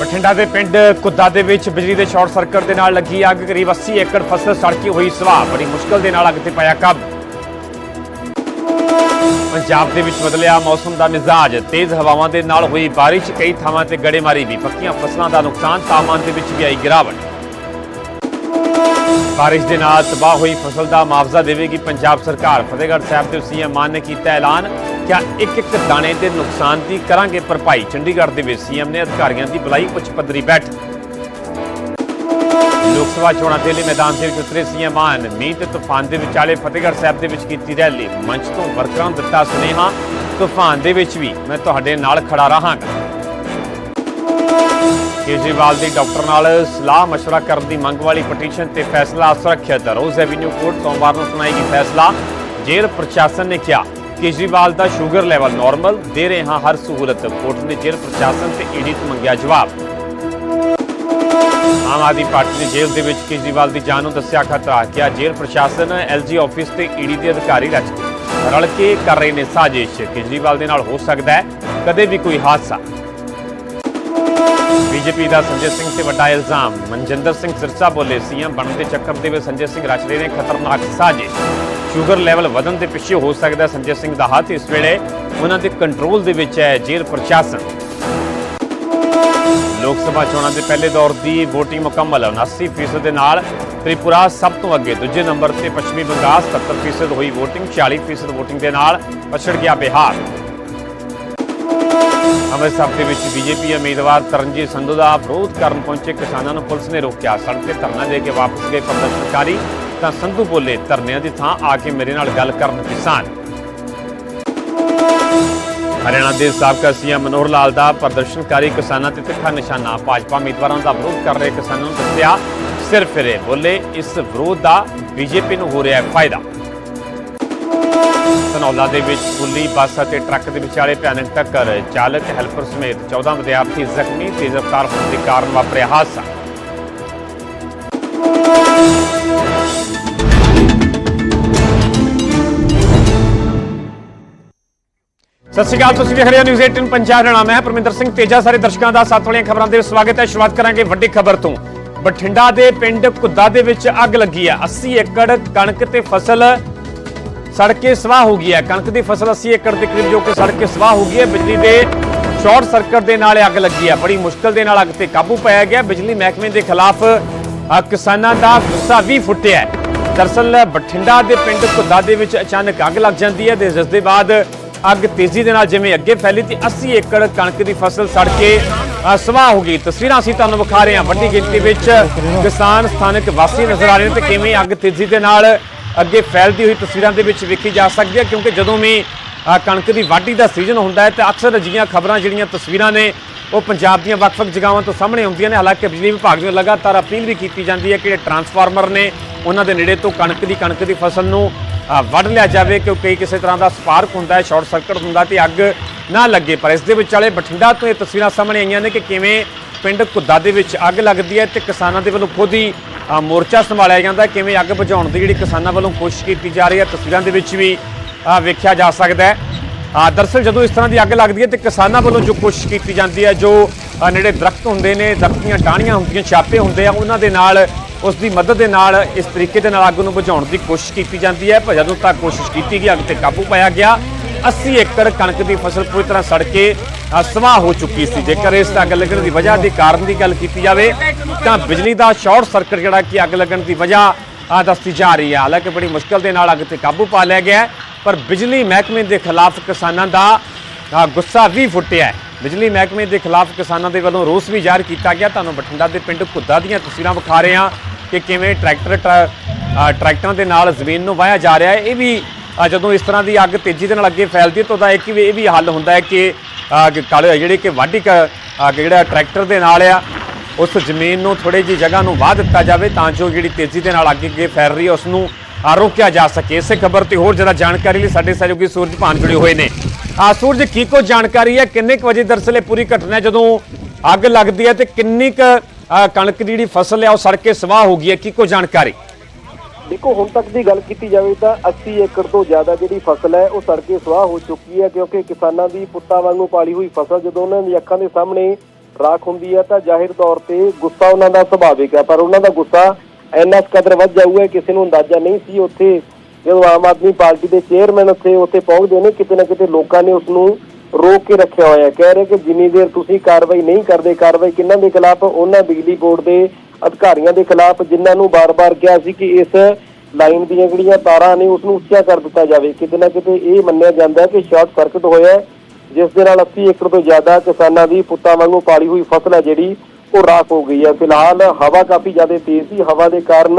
ਬਠਿੰਡਾ ਦੇ ਪਿੰਡ ਕੁੱਦਾ ਦੇ ਵਿੱਚ ਬਿਜਲੀ ਦੇ ਸ਼ਾਰਟ ਸਰਕਟ ਦੇ ਨਾਲ ਲੱਗੀ ਅੱਗ, ਕਰੀਬ 80 ਏਕੜ ਫਸਲ ਸੜਕੀ ਹੋਈ ਸਵਾਹ, ਬੜੀ ਮੁਸ਼ਕਲ ਦੇ ਨਾਲ ਅੱਗ ਤੇ ਪਾਇਆ ਕਾਬੂ ਪੰਜਾਬ ਦੇ ਵਿੱਚ ਬਦਲਿਆ ਮੌਸਮ ਦਾ ਮਿਜ਼ਾਜ, ਤੇਜ਼ ਹਵਾਵਾਂ ਦੇ ਨਾਲ ਹੋਈ ਬਾਰਿਸ਼, ਕਈ ਥਾਵਾਂ ਤੇ ਗੜੇਮਾਰੀ ਵੀ, ਪੱਕੀਆਂ ਫਸਲਾਂ ਦਾ ਨੁਕਸਾਨ, ਤਾਪਮਾਨ ਦੇ ਵਿੱਚ ਵੀ ਆਈ ਗਿਰਾਵਟ। ਬਾਰਿਸ਼ ਦੇ ਨਾਲ ਤਬਾਹ ਹੋਈ ਫਸਲ ਦਾ ਮੁਆਵਜ਼ਾ ਦੇਵੇਗੀ ਪੰਜਾਬ ਸਰਕਾਰ, ਫਤਿਹਗੜ੍ਹ ਸਾਹਿਬ ਦੇ ਸੀਐਮ ਮਾਨ ਨੇ ਕੀਤਾ ਐਲਾਨ। ਕਿ ਇੱਕ ਇੱਕ ਦਾਣੇ ਦੇ ਨੁਕਸਾਨ ਦੀ ਕਰਾਂਗੇ ਭਰਪਾਈ ਚੰਡੀਗੜ੍ਹ ਦੇ ਵਿੱਚ ਸੀਐਮ ਨੇ ਅਧਿਕਾਰੀਆਂ ਦੀ ਬੁਲਾਈ ਉੱਚ ਪੱਧਰੀ ਬੈਠਕ ਲੋਕ ਸਭਾ ਚੋਣਾਂ ਦੇ ਲਈ ਮੈਦਾਨ ਦੇ ਵਿੱਚ ਉਤਰੇ ਸੀਐਮ ਮਾਨ ਮੀਂਹ ਤੇ ਤੂਫਾਨ ਦੇ ਵਿਚਾਲੇ ਫਤਿਹਗੜ੍ਹ ਸਾਹਿਬ ਦੇ ਵਿੱਚ ਕੀਤੀ ਰੈਲੀ ਮੰਚ ਤੋਂ ਵਰਕਰਾਂ ਨੂੰ ਦਿੱਤਾ ਸੁਨੇਹਾ ਤੂਫਾਨ ਦੇ ਵਿੱਚ ਵੀ ਮੈਂ ਤੁਹਾਡੇ ਨਾਲ ਖੜਾ ਰਹਾਂਗਾ ਕੇਜਰੀਵਾਲ ਦੀ ਡਾਕਟਰ ਨਾਲ ਸਲਾਹ مشورہ ਕਰਨ ਦੀ ਮੰਗ ਵਾਲੀ ਪਟੀਸ਼ਨ ਤੇ ਫੈਸਲਾ ਸੁਰੱਖਿਅਤ ਰੋਜ਼ ਐਵਨਿਊ ਕੋਰਟ ਸੋਮਵਾਰ ਨੂੰ ਸੁਣਾਏਗੀ ਫੈਸਲਾ ਜੇਲ੍ਹ ਪ੍ਰਸ਼ਾਸਨ ਨੇ ਕਿਹਾ ਕੇਜਰੀਵਾਲ ਦਾ ਸ਼ੂਗਰ ਲੈਵਲ ਨਾਰਮਲ ਦੇ ਰਹੇ ਹਾਂ ਹਰ ਸਹੂਲਤ। ਕੋਰਟ ਨੇ ਜੇਲ੍ਹ ਪ੍ਰਸ਼ਾਸਨ ਤੇ ਈਡੀ ਤੋਂ ਮੰਗਿਆ ਜਵਾਬ। ਆਮ ਆਦਮੀ ਪਾਰਟੀ ਨੇ ਜੇਲ੍ਹ ਦੇ ਵਿੱਚ ਕੇਜਰੀਵਾਲ ਦੀ ਜਾਨ ਨੂੰ ਦੱਸਿਆ ਖਤਰਾ, ਕਿਹਾ ਜੇਲ੍ਹ ਪ੍ਰਸ਼ਾਸਨ, ਐਲਜੀ ਆਫਿਸ ਤੇ ਈਡੀ ਦੇ ਅਧਿਕਾਰੀ ਰਚ ਰਲ ਕੇ ਕਰ ਰਹੇ ਨੇ ਸਾਜ਼ਿਸ਼। ਕੇਜਰੀਵਾਲ ਦੇ ਨਾਲ ਹੋ ਸਕਦਾ ਹੈ ਕਦੇ ਵੀ ਕੋਈ ਹਾਦਸਾ। ਬੀਜੇਪੀ ਦਾ ਸੰਜੇ ਸਿੰਘ ਤੇ ਵੱਡਾ ਇਲਜ਼ਾਮ। ਮਨਜਿੰਦਰ ਸਿੰਘ ਸਿਰਸਾ ਬੋਲੇ, ਸੀਐਮ ਬਣਨ ਦੇ ਚੱਕਰ ਦੇ ਵਿੱਚ ਸੰਜੇ ਸਿੰਘ ਰਚ ਰਹੇ ਨੇ ਖਤਰਨਾਕ ਸਾਜ਼ਿਸ਼। ਸ਼ੂਗਰ ਲੈਵਲ ਵਧਣ ਦੇ ਪਿੱਛੇ ਹੋ ਸਕਦਾ ਸੰਜੇ ਸਿੰਘ ਦਾ ਹੱਥ। ਇਸ ਵੇਲੇ ਉਹਨਾਂ ਦੇ ਕੰਟਰੋਲ ਦੇ ਵਿੱਚ ਹੈ ਜੇਲ੍ਹ ਪ੍ਰਸ਼ਾਸਨ। ਲੋਕ ਸਭਾ ਚੋਣਾਂ ਦੇ ਪਹਿਲੇ ਦੌਰ ਦੀ VOTING ਮੁਕੰਮਲ 79% ਦੇ ਨਾਲ ਤ੍ਰਿਪੁਰਾ ਸਭ ਤੋਂ ਅੱਗੇ। ਦੂਜੇ ਨੰਬਰ ਤੇ ਪੱਛਮੀ ਬੰਗਾਲ 70% ਹੋਈ VOTING 40% VOTING ਦੇ ਨਾਲ ਪਛੜ ਗਿਆ ਬਿਹਾਰ। ਅੰਮ੍ਰਿਤਸਰ ਦੇ ਵਿੱਚ ਬੀਜੇਪੀ ਉਮੀਦਵਾਰ ਤਰਨਜੀਤ ਸੰਧੂ ਦਾ ਵਿਰੋਧ ਕਰਨ ਪਹੁੰਚੇ ਕਿਸਾਨਾਂ ਨੂੰ ਪੁਲਿਸ ਨੇ ਰੋਕਿਆ। ਸੜਕ ਤੇ ਧਰਨਾ ਦੇ ਕੇ ਵਾਪਸ ਗਏ ਪ੍ਰਦਰਸ਼ਨਕਾਰੀ ਤਾਂ ਸੰਧੂ ਬੋਲੇ ਧਰਨਿਆਂ ਦੀ ਥਾਂ ਆ ਕੇ ਮੇਰੇ ਨਾਲ ਗੱਲ ਕਰਨ ਕਿਸਾਨ। ਹਰਿਆਣਾ ਦੇ ਸਾਬਕਾ ਸੀਐਮ ਮਨੋਹਰ ਲਾਲ ਦਾ ਪ੍ਰਦਰਸ਼ਨਕਾਰੀ ਕਿਸਾਨਾਂ ਤੇ ਤਿੱਖਾ ਨਿਸ਼ਾਨਾ। ਭਾਜਪਾ ਉਮੀਦਵਾਰਾਂ ਦਾ ਵਿਰੋਧ ਕਰ ਰਹੇ ਕਿਸਾਨਾਂ ਨੂੰ ਦੱਸਿਆ, ਸਿਰ ਫਿਰੇ ਬੋਲੇ, ਇਸ ਵਿਰੋਧ ਦਾ ਬੀਜੇਪੀ ਨੂੰ ਹੋ ਰਿਹਾ ਹੈ ਫਾਇਦਾ। ਧਨੌਲਾ ਦੇ ਵਿੱਚ ਸਕੂਲੀ ਬੱਸ ਅਤੇ ਟਰੱਕ ਦੇ ਵਿਚਾਲੇ ਭਿਆਨਕ ਟੱਕਰ। ਚਾਲਕ, ਹੈਲਪਰ ਸਮੇਤ 14 ਵਿਦਿਆਰਥੀ ਜ਼ਖਮੀ ਤੇਜ਼ ਰਫ਼ਤਾਰ ਹੋਣ ਦੇ ਕਾਰਨ ਵਾਪਰਿਆ ਹਾਦਸਾ। ਸਤਿ ਸ਼੍ਰੀ ਅਕਾਲ, ਤੁਸੀਂ ਦੇਖ ਰਹੇ ਹੋ ਨਿਊਜ਼ 18 ਪੰਜਾਬ। ਹਰਿਆਣਾ ਮੈਂ ਪਰਮਿੰਦਰ ਸਿੰਘ ਤੇਜਾ। ਸਾਰੇ ਦਰਸ਼ਕਾਂ ਦਾ ਸੱਤ ਵਾਲੀਆਂ ਖਬਰਾਂ ਦੇ ਸਵਾਗਤ ਹੈ। ਸ਼ੁਰੂਆਤ ਕਰਾਂਗੇ ਵੱਡੀ ਖਬਰ ਤੋਂ। ਬਠਿੰਡਾ ਦੇ ਪਿੰਡ ਕੁੱਦਾ ਦੇ ਵਿੱਚ ਅੱਗ ਲੱਗੀ ਹੈ 80 ਏਕੜ ਕਣਕ ਤੇ ਫਸਲ ਸੜ ਕੇ ਸਵਾਹ ਹੋ ਗਈ ਹੈ। ਕਣਕ ਦੀ ਫਸਲ 80 ਏਕੜ ਦੇ ਕਰੀਬ ਜੋ ਕਿ ਸੜ ਕੇ ਸਵਾਹ ਹੋ ਗਈ ਹੈ। ਬਿਜਲੀ ਦੇ ਸ਼ਾਰਟ ਸਰਕਟ ਦੇ ਨਾਲ ਅੱਗ ਲੱਗੀ ਹੈ ਬੜੀ ਮੁਸ਼ਕਲ ਦੇ ਨਾਲ ਅੱਗ ਤੇ ਕਾਬੂ ਪਾਇਆ ਗਿਆ। ਬਿਜਲੀ ਮਹਿਕਮੇ ਦੇ ਖਿਲਾਫ ਕਿਸਾਨਾਂ ਦਾ ਗੁੱਸਾ ਵੀ ਫੁੱਟਿਆ ਹੈ। ਦਰਸਲ ਬਠਿੰਡਾ ਦੇ ਪਿੰਡ ਕੁੱਦਾ ਦੇ ਵਿੱਚ ਅਚਾਨਕ ਅੱਗ ਲੱਗ ਜਾਂਦੀ ਹੈ ਤੇ ਜਿਸ ਦੇ ਬਾਅਦ ਅੱਗ ਤੇਜ਼ੀ ਦੇ ਨਾਲ ਜਿਵੇਂ ਅੱਗੇ ਫੈਲੀ ਤੇ 80 ਏਕੜ ਕਣਕ ਦੀ ਫਸਲ ਸੜ ਕੇ ਸਵਾਹ ਹੋ ਗਈ। ਤਸਵੀਰਾਂ ਅਸੀਂ ਤੁਹਾਨੂੰ ਵਿਖਾ ਰਹੇ ਹਾਂ ਵੱਡੀ ਗਿਣਤੀ ਵਿੱਚ ਕਿਸਾਨ ਸਥਾਨਕ ਵਾਸੀ ਨਜ਼ਰ ਆ ਰਹੇ ਨੇ ਤੇ ਕਿਵੇਂ ਅੱਗ ਤੇਜ਼ੀ ਦੇ ਨਾਲ ਅੱਗੇ ਫੈਲਦੀ ਹੋਈ ਤਸਵੀਰਾਂ ਦੇ ਵਿੱਚ ਵੇਖੀ ਜਾ ਸਕਦੀ ਹੈ, ਕਿਉਂਕਿ ਜਦੋਂ ਵੀ ਕਣਕ ਦੀ ਵਾਢੀ ਦਾ ਸੀਜ਼ਨ ਹੁੰਦਾ ਹੈ ਤੇ ਅਕਸਰ ਅਜਿਹੀਆਂ ਖਬਰਾਂ ਜਿਹੜੀਆਂ ਤਸਵੀਰਾਂ ਨੇ, ਉਹ ਪੰਜਾਬ ਦੀਆਂ ਵੱਖ-ਵੱਖ ਜਗ੍ਹਾਵਾਂ ਤੋਂ ਸਾਹਮਣੇ ਆਉਂਦੀਆਂ ਨੇ। ਹਾਲਾਂਕਿ ਬਿਜਲੀ ਵਿਭਾਗ ਨੂੰ ਲਗਾਤਾਰ ਅਪੀਲ ਵੀ ਕੀਤੀ ਜਾਂਦੀ ਹੈ ਕਿ ਜਿਹੜੇ ਟਰਾਂਸਫਾਰਮਰ ਨੇ, ਉਹਨਾਂ ਦੇ ਨੇੜੇ ਤੋਂ ਕਣਕ ਦੀ ਕਣਕ ਦੀ ਫਸਲ ਨੂੰ ਵੱਢ ਲਿਆ ਜਾਵੇ ਕਿਉਂਕਿ ਕਿਸੇ ਤਰ੍ਹਾਂ ਦਾ ਸਪਾਰਕ ਹੁੰਦਾ ਹੈ ਸ਼ਾਰਟ ਸਰਕਟ ਹੁੰਦਾ ਤੇ ਅੱਗ ਨਾ ਲੱਗੇ। ਪਰ ਇਸ ਦੇ ਵਿਚਾਲੇ ਬਠਿੰਡਾ ਤੋਂ ਇਹ ਤਸਵੀਰਾਂ ਸਾਹਮਣੇ ਆਈਆਂ ਨੇ ਕਿ ਕਿਵੇਂ ਪਿੰਡ ਕੁੱਦਾ ਦੇ ਵਿੱਚ ਅੱਗ ਲੱਗਦੀ ਹੈ ਤੇ ਕਿਸਾਨਾਂ ਦੇ ਵੱਲੋਂ ਖੁਦ ਹੀ ਮੋਰਚਾ ਸੰਭਾਲਿਆ ਜਾਂਦਾ ਕਿਵੇਂ ਅੱਗ ਬੁਝਾਉਣ ਦੀ ਜਿਹੜੀ ਕਿਸਾਨਾਂ ਵੱਲੋਂ ਕੋਸ਼ਿਸ਼ ਕੀਤੀ ਜਾ ਰਹੀ ਹੈ ਤਸਵੀਰਾਂ ਦੇ ਵਿੱਚ ਵੀ ਵੇਖਿਆ ਜਾ ਸਕਦਾ ਹੈ। ਅ, ਦਰਅਸਲ ਜਦੋਂ ਇਸ ਤਰ੍ਹਾਂ ਦੀ ਅੱਗ ਲੱਗਦੀ ਹੈ ਤੇ ਕਿਸਾਨਾਂ ਵੱਲੋਂ ਜੋ ਕੋਸ਼ਿਸ਼ ਕੀਤੀ ਜਾਂਦੀ ਹੈ ਜੋ ਨੇੜੇ ਦਰਖਤ ਹੁੰਦੇ ਨੇ ਦਰਖਤ ਦੀਆਂ ਟਾਹਣੀਆਂ ਹੁੰਦੀਆਂ ਛਾਪੇ ਹੁੰਦੇ ਆ ਉਹਨਾਂ ਦੇ ਨਾਲ ਉਸ ਦੀ ਮਦਦ ਦੇ ਨਾਲ ਇਸ ਤਰੀਕੇ ਦੇ ਨਾਲ ਅੱਗ ਨੂੰ ਬੁਝਾਉਣ ਦੀ ਕੋਸ਼ਿਸ਼ ਕੀਤੀ ਜਾਂਦੀ ਹੈ ਪਰ ਜਦੋਂ ਤੱਕ ਕੋਸ਼ਿਸ਼ ਕੀਤੀ ਗਈ ਅੱਗ ਤੇ ਕਾਬੂ ਪਾਇਆ ਗਿਆ 80 ਏਕੜ ਕਣਕ ਦੀ ਫਸਲ ਪੂਰੀ ਤਰ੍ਹਾਂ ਸੜ ਕੇ ਸਵਾਹ ਹੋ ਚੁੱਕੀ ਸੀ। ਜੇਕਰ ਇਸ ਅੱਗ ਲੱਗਣ ਦੀ ਵਜ੍ਹਾ ਦੇ ਕਾਰਨ ਦੀ ਗੱਲ ਕੀਤੀ ਜਾਵੇ ਤਾਂ ਬਿਜਲੀ ਦਾ ਸ਼ਾਰਟ ਸਰਕਟ ਜਿਹੜਾ ਕਿ ਅੱਗ ਲੱਗਣ ਦੀ ਵਜ੍ਹਾ ਅ, ਦੱਸੀ ਜਾ ਰਹੀ ਹੈ। ਹਾਲਾਂਕਿ ਬੜੀ ਮੁਸ਼ਕਲ ਦੇ ਨਾਲ ਅੱਗ ਤੇ ਕਾਬੂ ਪਾ ਲਿਆ ਗਿਆ ਪਰ ਬਿਜਲੀ ਮਹਿਕਮੇ ਦੇ ਖਿਲਾਫ ਕਿਸਾਨਾਂ ਦਾ ਗੁੱਸਾ ਵੀ ਫੁੱਟਿਆ ਬਿਜਲੀ ਮਹਿਕਮੇ ਦੇ ਖਿਲਾਫ ਕਿਸਾਨਾਂ ਦੇ ਵੱਲੋਂ ਰੋਸ ਵੀ ਜ਼ਾਹਰ ਕੀਤਾ ਗਿਆ। ਤੁਹਾਨੂੰ ਬਠਿੰਡਾ ਦੇ ਪਿੰਡ ਘੁੱਦਾ ਦੀਆਂ ਤਸਵੀਰਾਂ ਵਿਖਾ ਰਹੇ ਹਾਂ ਕਿ ਕਿਵੇਂ ਟਰੈਕਟਰ, ਟਰ- ਟਰੈਕਟਰਾਂ ਦੇ ਨਾਲ ਜ਼ਮੀਨ ਨੂੰ ਵਾਹਿਆ ਜਾ ਰਿਹਾ ਹੈ। ਇਹ ਵੀ ਜਦੋਂ ਇਸ ਤਰ੍ਹਾਂ ਦੀ ਅੱਗ ਤੇਜ਼ੀ ਦੇ ਨਾਲ ਅੱਗੇ ਫੈਲਦੀ ਹੈ ਤਾਂ ਉਹਦਾ ਇੱਕ ਵੀ, ਇਹ ਵੀ ਹੱਲ ਹੁੰਦਾ ਹੈ ਕਿ ਕਾਲੇ ਜਿਹੜੇ ਕਿ ਵਾਢੀ ਕ- ਜਿਹੜਾ ਟਰੈਕਟਰ ਦੇ ਨਾਲ ਆ, ਉਸ ਜ਼ਮੀਨ ਨੂੰ ਥੋੜੀ ਜਿਹੀ ਜਗ੍ਹਾ ਨੂੰ ਵਾਹ ਦਿੱਤਾ ਜਾਵੇ ਤਾਂ ਜੋ ਜਿਹੜੀ ਤੇਜ਼ੀ ਦੇ ਨਾਲ ਅੱਗੇ ਅੱਗੇ ਫੈਲ ਰਹੀ ਹੈ, ਉਸ ਨੂੰ ਰੋਕਿਆ ਜਾ ਸਕੇ। ਇਸੇ ਖਬਰ ਤੇ ਹੋਰ ਜ਼ਿਆਦਾ ਜਾਣਕਾਰੀ ਲਈ ਸਾਡੇ ਸਹਿਯੋਗੀ ਸੂਰਜ ਭਾਨ ਜੁੜੇ ਹੋਏ ਨੇ। ਆ ਸੂਰਜ, ਕੀ ਕੋ ਜਾਣਕਾਰੀ ਹੈ? ਕਿੰਨੇ ਕੁ ਵਜੇ ਦਰਅਸਲ ਇਹ ਪੂਰੀ ਘਟਨਾ ਜਦੋਂ ਅੱਗ ਲੱਗਦੀ ਹੈ ਤੇ ਕਿੰਨੀ ਕੁ ਕਣਕ ਦੀ ਜਿਹੜੀ ਫਸਲ ਹੈ, ਉਹ ਸੜ ਕੇ ਸਵਾਹ ਹੋ ਗਈ ਹੈ? ਕੀ ਕੋ ਜਾਣਕਾਰੀ? ਦੇਖੋ, ਹੁਣ ਤੱਕ ਦੀ ਗੱਲ ਕੀਤੀ ਜਾਵੇ ਤਾਂ 80 ਏਕੜ ਤੋਂ ਜ਼ਿਆਦਾ ਜਿਹੜੀ ਫਸਲ ਹੈ, ਉਹ ਸੜ ਕੇ ਸੁਆਹ ਹੋ ਚੁੱਕੀ ਹੈ, ਕਿਉਂਕਿ ਕਿਸਾਨਾਂ ਦੀ ਪੁੱਤਾਂ ਵਾਂਗੂ ਪਾਲੀ ਹੋਈ ਫਸਲ ਜਦੋਂ ਉਹਨਾਂ ਦੀ ਅੱਖਾਂ ਦੇ ਸਾਹਮਣੇ ਰਾਖ ਹੁੰਦੀ ਹੈ, ਤਾਂ ਜ਼ਾਹਿਰ ਤੌਰ ਤੇ ਗੁੱਸਾ ਉਹਨਾਂ ਦਾ ਸੁਭਾਵਿਕ ਹੈ। ਪਰ ਉਹਨਾਂ ਦਾ ਗੁੱਸਾ ਇੰਨਾ ਕਦਰ ਵੱਧ ਜਾਊਗਾ ਕਿਸੇ ਨੂੰ ਅੰਦਾਜ਼ਾ ਨਹੀਂ ਸੀ। ਉੱਥੇ ਜਦੋਂ ਆਮ ਆਦਮੀ ਪਾਰਟੀ ਦੇ ਚੇਅਰਮੈਨ ਉੱਥੇ ਉੱਥੇ ਪਹੁੰਚਦੇ ਨੇ, ਕਿਤੇ ਨਾ ਕਿਤੇ ਲੋਕਾਂ ਨੇ ਉਸ ਨੂੰ ਰੋਕ ਕੇ ਰੱਖਿਆ ਹੋਇਆ ਕਹਿ ਰਹੇ ਕਿ ਜਿੰਨੀ ਦੇਰ ਤੁਸੀਂ ਕਾਰਵਾਈ ਨਹੀਂ ਕਰਦੇ, ਕਾਰਵਾਈ ਕਿਹਨਾਂ ਦੇ ਖਿਲਾਫ? ਉਹਨਾਂ ਬਿਜਲੀ ਬੋਰਡ ਦੇ ਅਧਿਕਾਰੀਆਂ ਦੇ ਖਿਲਾਫ, ਜਿਨ੍ਹਾਂ ਨੂੰ ਬਾਰ-ਬਾਰ ਕਿਹਾ ਸੀ ਕਿ ਇਸ ਲਾਈਨ ਦੀਆਂ ਜਿਹੜੀਆਂ ਤਾਰਾਂ ਨੇ ਉਸ ਨੂੰ ਉੱਚਾ ਕਰ ਦਿੱਤਾ ਜਾਵੇ। ਕਿਤੇ ਨਾ ਕਿਤੇ ਇਹ ਮੰਨਿਆ ਜਾਂਦਾ ਹੈ ਕਿ ਸ਼ਾਰਟ ਸਰਕਟ ਹੋਇਆ ਹੈ, ਜਿਸ ਦੇ ਨਾਲ 80 ਏਕੜ ਤੋਂ ਜ਼ਿਆਦਾ ਕਿਸਾਨਾਂ ਦੀ ਪੁੱਤਾਂ ਵਾਂਗੂ ਪਾਲੀ ਹੋਈ ਫਸਲ ਹੈ, ਜਿਹੜੀ ਉਹ ਰਾਖ ਹੋ ਗਈ ਹੈ। ਫਿਲਹਾਲ ਹਵਾ ਕਾਫੀ ਜ਼ਿਆਦਾ ਤੇਜ਼ ਸੀ। ਹਵਾ ਦੇ ਕਾਰਨ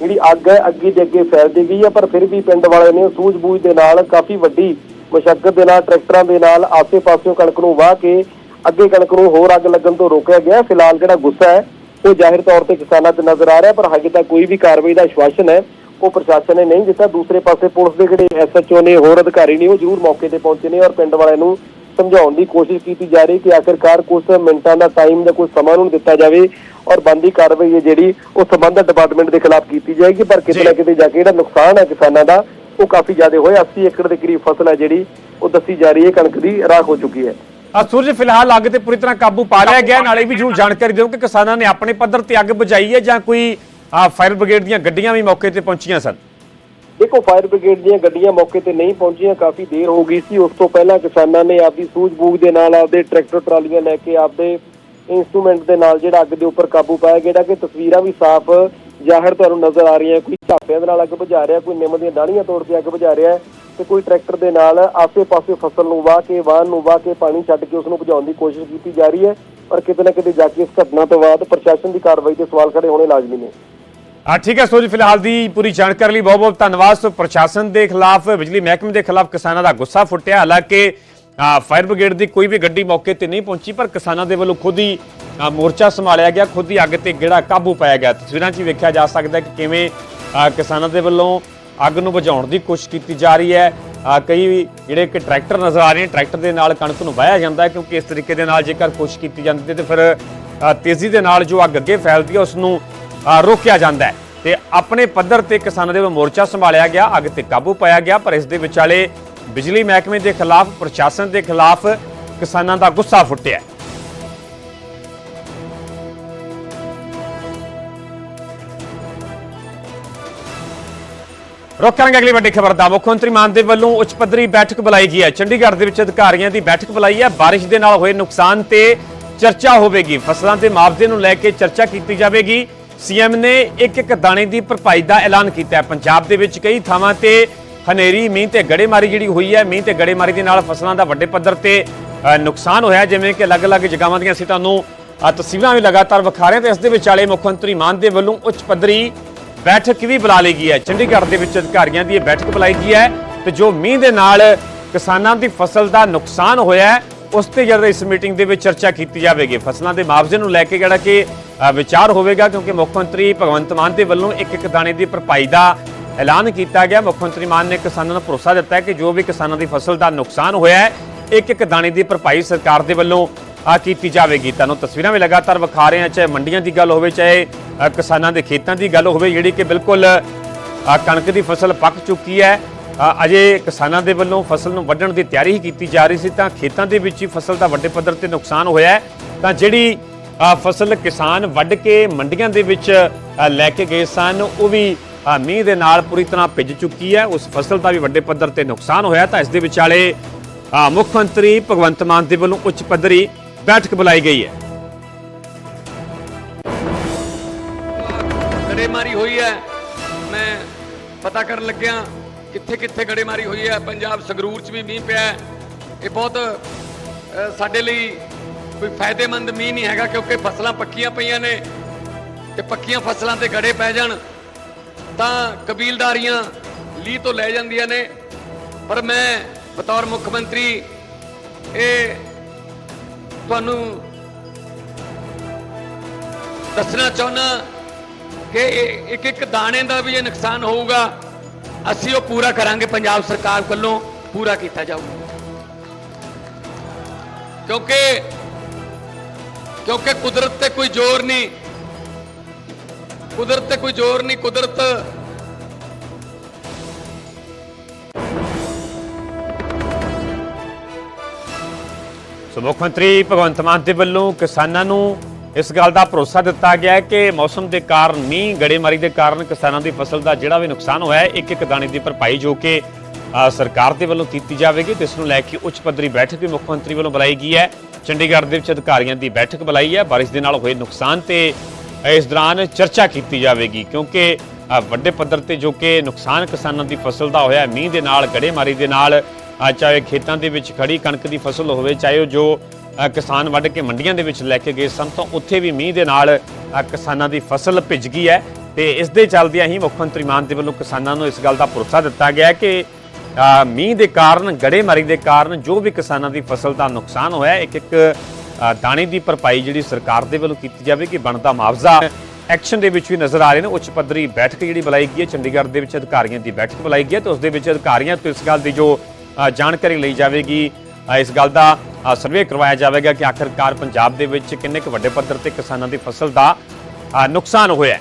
ਜਿਹੜੀ ਅੱਗ ਹੈ, ਅੱਗੇ ਦੇ ਅੱਗੇ ਫੈਲਦੀ ਗਈ ਹੈ, ਪਰ ਫਿਰ ਵੀ ਪਿੰਡ ਵਾਲੇ ਨੇ ਸੂਝ-ਬੂਝ ਦੇ ਨਾਲ ਕਾਫੀ ਵੱਡੀ ਮਸ਼ੱਕਤ ਦੇ ਨਾਲ, ਟਰੈਕਟਰਾਂ ਦੇ ਨਾਲ ਆਸੇ-ਪਾਸਿਓਂ ਕਣਕ ਨੂੰ ਵਾਹ ਕੇ ਅੱਗੇ ਕਣਕ ਨੂੰ ਹੋਰ ਅੱਗ ਲੱਗਣ ਤੋਂ ਰੋਕਿਆ ਗਿਆ। ਫਿਲਹਾਲ ਜਿਹੜਾ ਗੁੱਸਾ ਹੈ, ਉਹ ਜ਼ਾਹਿਰ ਤੌਰ ਤੇ ਕਿਸਾਨਾਂ ਤੇ ਨਜ਼ਰ ਆ ਰਿਹਾ ਪਰ ਹਾਲੇ ਤੱਕ ਕੋਈ ਵੀ ਕਾਰਵਾਈ ਦਾ ਆਸ਼ਵਾਸਨ ਹੈ, ਉਹ ਪ੍ਰਸ਼ਾਸਨ ਨੇ ਨਹੀਂ ਦਿੱਤਾ। ਦੂਸਰੇ ਪਾਸੇ ਪੁਲਿਸ ਦੇ ਜਿਹੜੇ ਐਸਐਚਓ ਨੇ, ਹੋਰ ਅਧਿਕਾਰੀ ਨੇ, ਉਹ ਜ਼ਰੂਰ ਮੌਕੇ ਤੇ ਪਹੁੰਚੇ ਨੇ ਔਰ ਪਿੰਡ ਵਾਲਿਆਂ ਨੂੰ ਸਮਝਾਉਣ ਦੀ ਕੋਸ਼ਿਸ਼ ਕੀਤੀ ਜਾ ਰਹੀ ਕਿ ਆਖਿਰਕਾਰ ਕੁਝ ਮਿੰਟਾਂ ਦਾ ਟਾਈਮ ਜਾਂ ਕੁਝ ਸਮਾਂ ਨੂੰ ਦਿੱਤਾ ਜਾਵੇ ਔਰ ਬੰਦੀ ਕਾਰਵਾਈ ਹੈ ਜਿਹੜੀ ਉਹ ਸੰਬੰਧਿਤ ਡਿਪਾਰਟਮੈਂਟ ਦੇ ਖਿਲਾਫ ਕੀਤੀ ਜਾਏਗੀ ਪਰ ਕਿਤੇ। ਨਾ ਕਿਤੇ ਜਾ ਕੇ ਜਿਹੜਾ ਨੁਕਸਾਨ ਹੈ ਕਿਸਾਨਾਂ ਦਾ ਉਹ ਕਾਫੀ ਜ਼ਿਆਦਾ ਹੋਇਆ। 80 ਏਕੜ ਦੇ ਕਰੀਬ ਫਸਲ ਹੈ ਜਿਹੜੀ ਉਹ ਦੱਸੀ ਜਾ ਰਹੀ ਹੈ ਕਣਕ ਦੀ ਰਾਖ ਹੋ ਚੁੱਕੀ ਹੈ। ਆ ਸੂਰਜ ਫਿਲਹਾਲ ਅੱਗ ਤੇ ਪੂਰੀ ਤਰ੍ਹਾਂ ਕਾਬੂ ਪਾ ਲਿਆ ਗਿਆ। ਨਾਲੇ ਵੀ ਜਰੂਰ ਜਾਣਕਾਰੀ ਦਿਓ ਕਿ ਕਿਸਾਨਾਂ ਨੇ ਆਪਣੇ ਪੱਧਰ ਤੇ ਅੱਗ ਬੁਝਾਈ ਹੈ ਜਾਂ ਕੋਈ ਫਾਇਰ ਬ੍ਰਿਗੇਡ ਦੀਆਂ ਗੱਡੀਆਂ ਵੀ ਮੌਕੇ ਤੇ ਪਹੁੰਚੀਆਂ ਸਨ। ਦੇਖੋ ਫਾਇਰ ਬ੍ਰਿਗੇਡ ਦੀਆਂ ਗੱਡੀਆਂ ਮੌਕੇ ਤੇ ਨਹੀਂ ਪਹੁੰਚੀਆਂ, ਕਾਫੀ ਦੇਰ ਹੋ ਗਈ ਸੀ। ਉਸ ਤੋਂ ਪਹਿਲਾਂ ਕਿਸਾਨਾਂ ਨੇ ਆਪਦੀ ਸੂਝ-ਬੂਝ ਦੇ ਨਾਲ ਆਪਦੇ ਟਰੈਕਟਰ ਟਰਾਲੀਆਂ ਲੈ ਕੇ ਆਪਦੇ ਇਨਸਟਰੂਮੈਂਟ ਦੇ ਨਾਲ ਜਿਹੜਾ ਅੱਗ ਦੇ ਉੱਪਰ ਕਾਬੂ ਪਾਇਆ ਜਿਹੜਾ ਕਿ ਤਸਵੀਰਾਂ ਵੀ ਸਾਫ਼ ਜ਼ਾਹਿਰ ਤੁਹਾਨੂੰ ਨਜ਼ਰ ਆ ਰਹੀਆਂ। ਕੋਈ ਝਾਪਿਆਂ ਦੇ ਨਾਲ ਅੱਗ ਬੁਝਾ ਰਿਹਾ, ਕੋਈ ਨਿੰਮ ਦੀਆਂ ਡਾਣੀਆਂ ਤੋੜ ਕੇ ਅੱਗ ਬੁਝਾ ਰਿਹਾ ਤੇ ਕੋਈ ਟਰੈਕਟਰ ਦੇ ਨਾਲ ਆਸੇ-ਪਾਸੇ ਫਸਲ ਨੂੰ ਵਾਹ ਕੇ, ਵਾਹਨ ਨੂੰ ਵਾਹ ਕੇ ਪਾਣੀ ਛੱਡ ਕੇ ਉਸ ਨੂੰ ਬੁਝਾਉਣ ਦੀ ਕੋਸ਼ਿਸ਼ ਕੀਤੀ ਜਾ ਰਹੀ ਹੈ। ਪਰ ਕਿਤੇ ਨਾ ਕਿਤੇ ਜਾ ਕੇ ਇਸ ਘਟਨਾ ਤੋਂ ਬਾਅਦ ਪ੍ਰਸ਼ਾਸਨ ਦੀ ਕਾਰਵਾਈ ਤੇ ਸਵਾਲ ਖੜੇ ਹੋਣੇ ਲਾਜ਼ਮੀ ਨੇ। ਆ ਠੀਕ ਹੈ ਸੋ ਜੀ ਫਿਲਹਾਲ ਦੀ ਪੂਰੀ ਜਾਣਕਾਰੀ ਲਈ ਬਹੁਤ ਬਹੁਤ ਧੰਨਵਾਦ। ਸੋ ਪ੍ਰਸ਼ਾਸਨ ਦੇ ਖਿਲਾਫ, ਬਿਜਲੀ ਮਹਿਕਮੇ ਦੇ ਖਿਲਾਫ ਕਿਸਾਨਾਂ ਦਾ ਗੁੱਸਾ ਫੁੱਟਿਆ। ਹਾਲਾਂਕਿ ਫਾਇਰ ਬ੍ਰਿਗੇਡ ਦੀ ਕੋਈ ਵੀ ਗੱਡੀ ਮੌਕੇ ਤੇ ਨਹੀਂ ਪਹੁੰਚੀ, ਪਰ ਕਿਸਾਨਾਂ ਦੇ ਵੱਲੋਂ ਖੁਦ ਹੀ ਮੋਰਚਾ ਸੰਭਾਲਿਆ ਗਿਆ। ਖੁਦ ਹੀ ਅੱਗ ਤੇ ਗੇੜਾ ਕਾਬੂ ਪਾਇਆ ਗਿਆ। ਤਸਵੀਰਾਂ 'ਚ ਹੀ ਵੇਖਿਆ ਜਾ ਸਕਦਾ ਕਿ ਕਿਵੇਂ ਕਿਸਾਨਾਂ ਦੇ ਵੱਲੋਂ ਅੱਗ ਨੂੰ ਬੁਝਾਉਣ ਦੀ ਕੋਸ਼ਿਸ਼ ਕੀਤੀ ਜਾ ਰਹੀ ਹੈ। ਕਈ ਜਿਹੜੇ ਕਿ ਟਰੈਕਟਰ ਨਜ਼ਰ ਆ ਰਹੇ ਨੇ, ਟਰੈਕਟਰ ਦੇ ਨਾਲ ਕਣਕ ਨੂੰ ਵਾਹਿਆ ਜਾਂਦਾ ਹੈ, ਕਿਉਂਕਿ ਇਸ ਤਰੀਕੇ ਦੇ ਨਾਲ ਜੇਕਰ ਕੋਸ਼ਿਸ਼ ਕੀਤੀ ਜਾਂਦੀ ਹੈ ਤੇ ਫਿਰ ਤੇਜ਼ੀ ਦੇ ਨਾਲ ਜੋ ਅੱਗ ਅੱਗੇ ਫੈਲਦੀ ਹੈ, ਉਸ ਨੂੰ ਰੋਕਿਆ ਜਾਂਦਾ ਹੈ। ਤੇ ਆਪਣੇ ਪੱਧਰ ਤੇ ਕਿਸਾਨਾਂ ਦੇ ਵੱਲੋਂ ਮੋਰਚਾ ਸੰਭਾਲਿਆ ਗਿਆ, ਅੱਗ ਤੇ ਕਾਬੂ ਪਾਇਆ ਗਿਆ, ਪਰ ਇਸ ਦੇ ਵਿਚਾਲੇ ਬਿਜਲੀ ਮਹਿਕਮੇ ਦੇ ਖਿਲਾਫ, ਪ੍ਰਸ਼ਾਸਨ ਦੇ ਖਿਲਾਫ ਕਿਸਾਨਾਂ ਦਾ ਗੁੱਸਾ ਫੁੱਟਿਆ ਰੁਕ ਅਗਲੀ ਵੱਡੀ ਖਬਰ ਦਾ। ਮੁੱਖ ਮੰਤਰੀ ਮਾਨ ਦੇ ਵੱਲੋਂ ਉੱਚ ਪੱਧਰੀ ਬੈਠਕ ਬੁਲਾਈ ਗਈ ਹੈ। ਚੰਡੀਗੜ੍ਹ ਦੇ ਵਿੱਚ ਅਧਿਕਾਰੀਆਂ ਦੀ ਬੈਠਕ ਬੁਲਾਈ ਹੈ। ਬਾਰਿਸ਼ ਦੇ ਨਾਲ ਹੋਏ ਨੁਕਸਾਨ ਤੇ ਚਰਚਾ ਹੋਵੇਗੀ। ਫਸਲਾਂ ਦੇ ਮੁਆਵਜ਼ੇ ਨੂੰ ਲੈ ਕੇ ਚਰਚਾ ਕੀਤੀ ਜਾਵੇਗੀ। ਸੀਐਮ ਨੇ ਇੱਕ ਇੱਕ ਦਾਣੇ ਦੀ ਭਰਪਾਈ ਦਾ ਐਲਾਨ ਕੀਤਾ ਹੈ। ਪੰਜਾਬ ਦੇ ਵਿੱਚ ਕਈ ਥਾਵਾਂ ਤੇ ਹਨੇਰੀ, ਮੀਂਹ ਤੇ ਗੜੇਮਾਰੀ ਜਿਹੜੀ ਹੋਈ ਹੈ, ਮੀਂਹ ਤੇ ਗੜੇਮਾਰੀ ਦੇ ਨਾਲ ਫਸਲਾਂ ਦਾ ਵੱਡੇ ਪੱਧਰ ਤੇ ਨੁਕਸਾਨ ਹੋਇਆ ਜਿਵੇਂ ਕਿ ਅਲੱਗ-ਅਲੱਗ ਜਗ੍ਹਾਵਾਂ ਦੀਆਂ ਅਸੀਂ ਤੁਹਾਨੂੰ ਤਸਵੀਰਾਂ ਵੀ ਲਗਾਤਾਰ ਵਿਖਾ ਰਹੇ ਹਾਂ ਤੇ ਇਸ ਦੇ ਵਿਚਾਲੇ ਮੁੱਖ ਮੰਤਰੀ ਮਾਨ ਦੇ ਵੱਲੋਂ ਉੱਚ ਪੱਧਰੀ ਬੈਠਕ ਵੀ ਬੁਲਾ ਲਈ ਗਈ ਹੈ। ਚੰਡੀਗੜ੍ਹ ਦੇ ਵਿੱਚ ਅਧਿਕਾਰੀਆਂ ਦੀ ਇਹ ਬੈਠਕ ਬੁਲਾਈ ਗਈ ਹੈ ਤੇ ਜੋ ਮੀਂਹ ਦੇ ਨਾਲ ਕਿਸਾਨਾਂ ਦੀ ਫਸਲ ਦਾ ਨੁਕਸਾਨ ਹੋਇਆ ਹੈ, ਉਸ ਤੇ ਜਿਹੜਾ ਇਸ ਮੀਟਿੰਗ ਦੇ ਵਿੱਚ ਚਰਚਾ ਕੀਤੀ ਜਾਵੇਗੀ। ਫਸਲਾਂ ਦੇ ਮੁਆਵਜ਼ੇ ਨੂੰ ਲੈ ਕੇ ਜਿਹੜਾ ਕਿ ਵਿਚਾਰ ਹੋਵੇਗਾ ਕਿਉਂਕਿ ਮੁੱਖ ਮੰਤਰੀ ਭਗਵੰਤ ਮਾਨ ਦੇ ਵੱਲੋਂ ਇੱਕ ਇੱਕ ਦਾਣੇ ਦੀ ਭਰਪਾਈ ਦਾ ਐਲਾਨ ਕੀਤਾ ਗਿਆ। ਮੁੱਖ ਮੰਤਰੀ ਮਾਨ ਨੇ ਕਿਸਾਨਾਂ ਨੂੰ ਭਰੋਸਾ ਦਿੱਤਾ ਹੈ ਕਿ ਜੋ ਵੀ ਕਿਸਾਨਾਂ ਦੀ ਫਸਲ ਦਾ ਨੁਕਸਾਨ ਹੋਇਆ ਹੈ, ਇੱਕ ਇੱਕ ਦਾਣੇ ਦੀ ਭਰਪਾਈ ਸਰਕਾਰ ਦੇ ਵੱਲੋਂ ਆ ਕੀਤੀ ਜਾਵੇਗੀ। ਤੁਹਾਨੂੰ ਤਸਵੀਰਾਂ ਵੀ ਲਗਾਤਾਰ ਵਿਖਾ ਰਹੇ ਹਾਂ, ਚਾਹੇ ਮੰਡੀਆਂ ਦੀ ਗੱਲ ਹੋਵੇ, ਚਾਹੇ ਕਿਸਾਨਾਂ ਦੇ ਖੇਤਾਂ ਦੀ ਗੱਲ ਹੋਵੇ, ਜਿਹੜੀ ਕਿ ਬਿਲਕੁਲ ਕਣਕ ਦੀ ਫਸਲ ਪੱਕ ਚੁੱਕੀ ਹੈ। ਅਜੇ ਕਿਸਾਨਾਂ ਦੇ ਵੱਲੋਂ ਫਸਲ ਨੂੰ ਵੱਢਣ ਦੀ ਤਿਆਰੀ ਹੀ ਕੀਤੀ ਜਾ ਰਹੀ ਸੀ, ਤਾਂ ਖੇਤਾਂ ਦੇ ਵਿੱਚ ਹੀ ਫਸਲ ਦਾ ਵੱਡੇ ਪੱਧਰ ਤੇ ਨੁਕਸਾਨ ਹੋਇਆ ਤਾਂ ਜਿਹੜੀ ਫਸਲ ਕਿਸਾਨ ਵੱਢ ਕੇ ਮੰਡੀਆਂ ਦੇ ਵਿੱਚ ਲੈ ਕੇ ਗਏ ਸਨ। ਉਹ ਵੀ ਮੀਂਹ ਦੇ ਨਾਲ ਪੂਰੀ ਤਰ੍ਹਾਂ ਭਿੱਜ ਚੁੱਕੀ ਹੈ। ਉਸ ਫਸਲ ਦਾ ਵੀ ਵੱਡੇ ਪੱਧਰ ਤੇ ਨੁਕਸਾਨ ਹੋਇਆ ਤਾਂ ਇਸ ਦੇ ਵਿਚਾਲੇ ਮੁੱਖ ਮੰਤਰੀ ਭਗਵੰਤ ਮਾਨ ਦੇ ਵੱਲੋਂ ਉੱਚ ਪੱਧਰੀ ਬੈਠਕ ਬੁਲਾਈ ਗਈ ਹੈ। ਗੜੇਮਾਰੀ ਹੋਈ ਹੈ। ਮੈਂ ਪਤਾ ਕਰਨ ਲੱਗਿਆ ਕਿੱਥੇ ਕਿੱਥੇ ਗੜੇਮਾਰੀ ਹੋਈ ਹੈ। ਪੰਜਾਬ ਸੰਗਰੂਰ 'ਚ ਵੀ ਮੀਂਹ ਪਿਆ ਇਹ ਬਹੁਤ ਸਾਡੇ ਲਈ ਕੋਈ ਫਾਇਦੇਮੰਦ ਮੀਂਹ ਨਹੀਂ ਹੈਗਾ ਕਿਉਂਕਿ ਫਸਲਾਂ ਪੱਕੀਆਂ ਪਈਆਂ ਨੇ ਤੇ ਪੱਕੀਆਂ ਫਸਲਾਂ ਤੇ ਗੜੇ ਪੈ ਜਾਣ, ਤਾਂ ਕਬੀਲਦਾਰੀਆਂ ਲੀ ਤੋਂ ਲੈ ਜਾਂਦੀਆਂ ਨੇ। ਪਰ ਮੈਂ ਬਤੌਰ ਮੁੱਖ ਮੰਤਰੀ, ਇਹ ਤੁਹਾਨੂੰ ਦੱਸਣਾ ਚਾਹੁੰਦਾ ਕਿ ਇੱਕ ਇੱਕ ਦਾਣੇ ਦਾ ਵੀ ਇਹ ਨੁਕਸਾਨ ਹੋਊਗਾ। ਅਸੀਂ ਉਹ ਪੂਰਾ ਕਰਾਂਗੇ, ਪੰਜਾਬ ਸਰਕਾਰ ਵੱਲੋਂ ਪੂਰਾ ਕੀਤਾ ਜਾਊਗਾ। ਕਿਉਂਕਿ ਕਿਉਂਕਿ ਕੁਦਰਤ ਤੇ ਕੋਈ ਜ਼ੋਰ ਨਹੀਂ। ਕੁਦਰਤ ਤੇ ਕੋਈ ਜ਼ੋਰ ਨਹੀਂ, ਕੁਦਰਤ। ਸੋ ਮੁੱਖ ਮੰਤਰੀ ਭਗਵੰਤ ਮਾਨ ਦੇ ਵੱਲੋਂ ਕਿਸਾਨਾਂ ਨੂੰ ਇਸ ਗੱਲ ਦਾ ਭਰੋਸਾ ਦਿੱਤਾ ਗਿਆ ਕਿ ਮੌਸਮ ਦੇ ਕਾਰਨ, ਮੀਂਹ, ਗੜੇਮਾਰੀ ਦੇ ਕਾਰਨ ਕਿਸਾਨਾਂ ਦੀ ਫਸਲ ਦਾ ਜਿਹੜਾ ਵੀ ਨੁਕਸਾਨ ਹੋਇਆ ਹੈ ਇੱਕ ਇੱਕ ਦਾਣੇ ਦੀ ਭਰਪਾਈ ਜੋ ਕਿ ਸਰਕਾਰ ਦੇ ਵੱਲੋਂ ਕੀਤੀ ਜਾਵੇਗੀ, ਤੇ ਇਸ ਨੂੰ ਲੈ ਕੇ ਉੱਚ ਪੱਧਰੀ ਬੈਠਕ ਵੀ ਮੁੱਖ ਮੰਤਰੀ ਵੱਲੋਂ ਬੁਲਾਈ ਗਈ ਹੈ। ਚੰਡੀਗੜ੍ਹ ਦੇ ਵਿੱਚ ਅਧਿਕਾਰੀਆਂ ਦੀ ਬੈਠਕ ਬੁਲਾਈ ਹੈ। ਬਾਰਿਸ਼ ਦੇ ਨਾਲ ਹੋਏ ਨੁਕਸਾਨ ਤੇ ਇਸ ਦੌਰਾਨ ਚਰਚਾ ਕੀਤੀ ਜਾਵੇਗੀ, ਕਿਉਂਕਿ ਵੱਡੇ ਪੱਧਰ ਤੇ ਜੋ ਕਿ ਨੁਕਸਾਨ ਕਿਸਾਨਾਂ ਦੀ ਫਸਲ ਦਾ ਹੋਇਆ ਮੀਂਹ ਦੇ ਨਾਲ ਗੜੇਮਾਰੀ ਦੇ ਨਾਲ ਚਾਹੇ ਖੇਤਾਂ ਦੇ ਵਿੱਚ ਖੜੀ ਕਣਕ ਦੀ ਫਸਲ ਹੋਵੇ, ਚਾਹੇ ਉਹ ਜੋ ਕਿਸਾਨ ਵੱਢ ਕੇ ਮੰਡੀਆਂ ਦੇ ਵਿੱਚ ਲੈ ਕੇ ਗਏ ਸਨ, ਤਾਂ ਉੱਥੇ ਵੀ ਮੀਂਹ ਦੇ ਨਾਲ ਕਿਸਾਨਾਂ ਦੀ ਫਸਲ ਭਿੱਜ ਗਈ ਹੈ। ਤੇ ਇਸ ਦੇ ਚੱਲਦਿਆਂ ਹੀ ਮੁੱਖ ਮੰਤਰੀ ਮਾਨ ਦੇ ਵੱਲੋਂ ਕਿਸਾਨਾਂ ਨੂੰ ਇਸ ਗੱਲ ਦਾ ਭਰੋਸਾ ਦਿੱਤਾ ਗਿਆ ਕਿ ਮੀਂਹ ਦੇ ਕਾਰਨ, ਗੜੇਮਾਰੀ ਦੇ ਕਾਰਨ ਜੋ ਵੀ ਕਿਸਾਨਾਂ ਦੀ ਫਸਲ ਦਾ ਨੁਕਸਾਨ ਹੋਇਆ, ਇੱਕ ਇੱਕ ਦਾਣੇ ਦੀ ਭਰਪਾਈ ਜਿਹੜੀ ਸਰਕਾਰ ਦੇ ਵੱਲੋਂ ਕੀਤੀ ਜਾਵੇ ਕਿ ਬਣਦਾ ਮੁਆਵਜ਼ਾ। ਐਕਸ਼ਨ ਦੇ ਵਿੱਚ ਵੀ ਨਜ਼ਰ ਆ ਰਹੇ ਨੇ, ਉੱਚ ਪੱਧਰੀ ਬੈਠਕ ਜਿਹੜੀ ਬੁਲਾਈ ਗਈ ਹੈ, ਚੰਡੀਗੜ੍ਹ ਦੇ ਵਿੱਚ ਅਧਿਕਾਰੀਆਂ ਦੀ ਬੈਠਕ ਬੁਲਾਈ ਗਈ ਹੈ, ਤੇ ਉਸ ਦੇ ਵਿੱਚ ਅਧਿਕਾਰੀਆਂ ਤੋਂ ਇਸ ਗੱਲ ਦੀ ਜੋ ਜਾਣਕਾਰੀ ਲਈ ਜਾਵੇਗੀ। ਇਸ ਗੱਲ ਦਾ ਸਰਵੇ ਕਰਵਾਇਆ ਜਾਵੇਗਾ ਕਿ ਆਖਰਕਾਰ ਪੰਜਾਬ ਦੇ ਵਿੱਚ ਕਿੰਨੇ ਕੁ ਵੱਡੇ ਪੱਧਰ ਤੇ ਕਿਸਾਨਾਂ ਦੀ ਫਸਲ ਦਾ ਨੁਕਸਾਨ ਹੋਇਆ ਹੈ।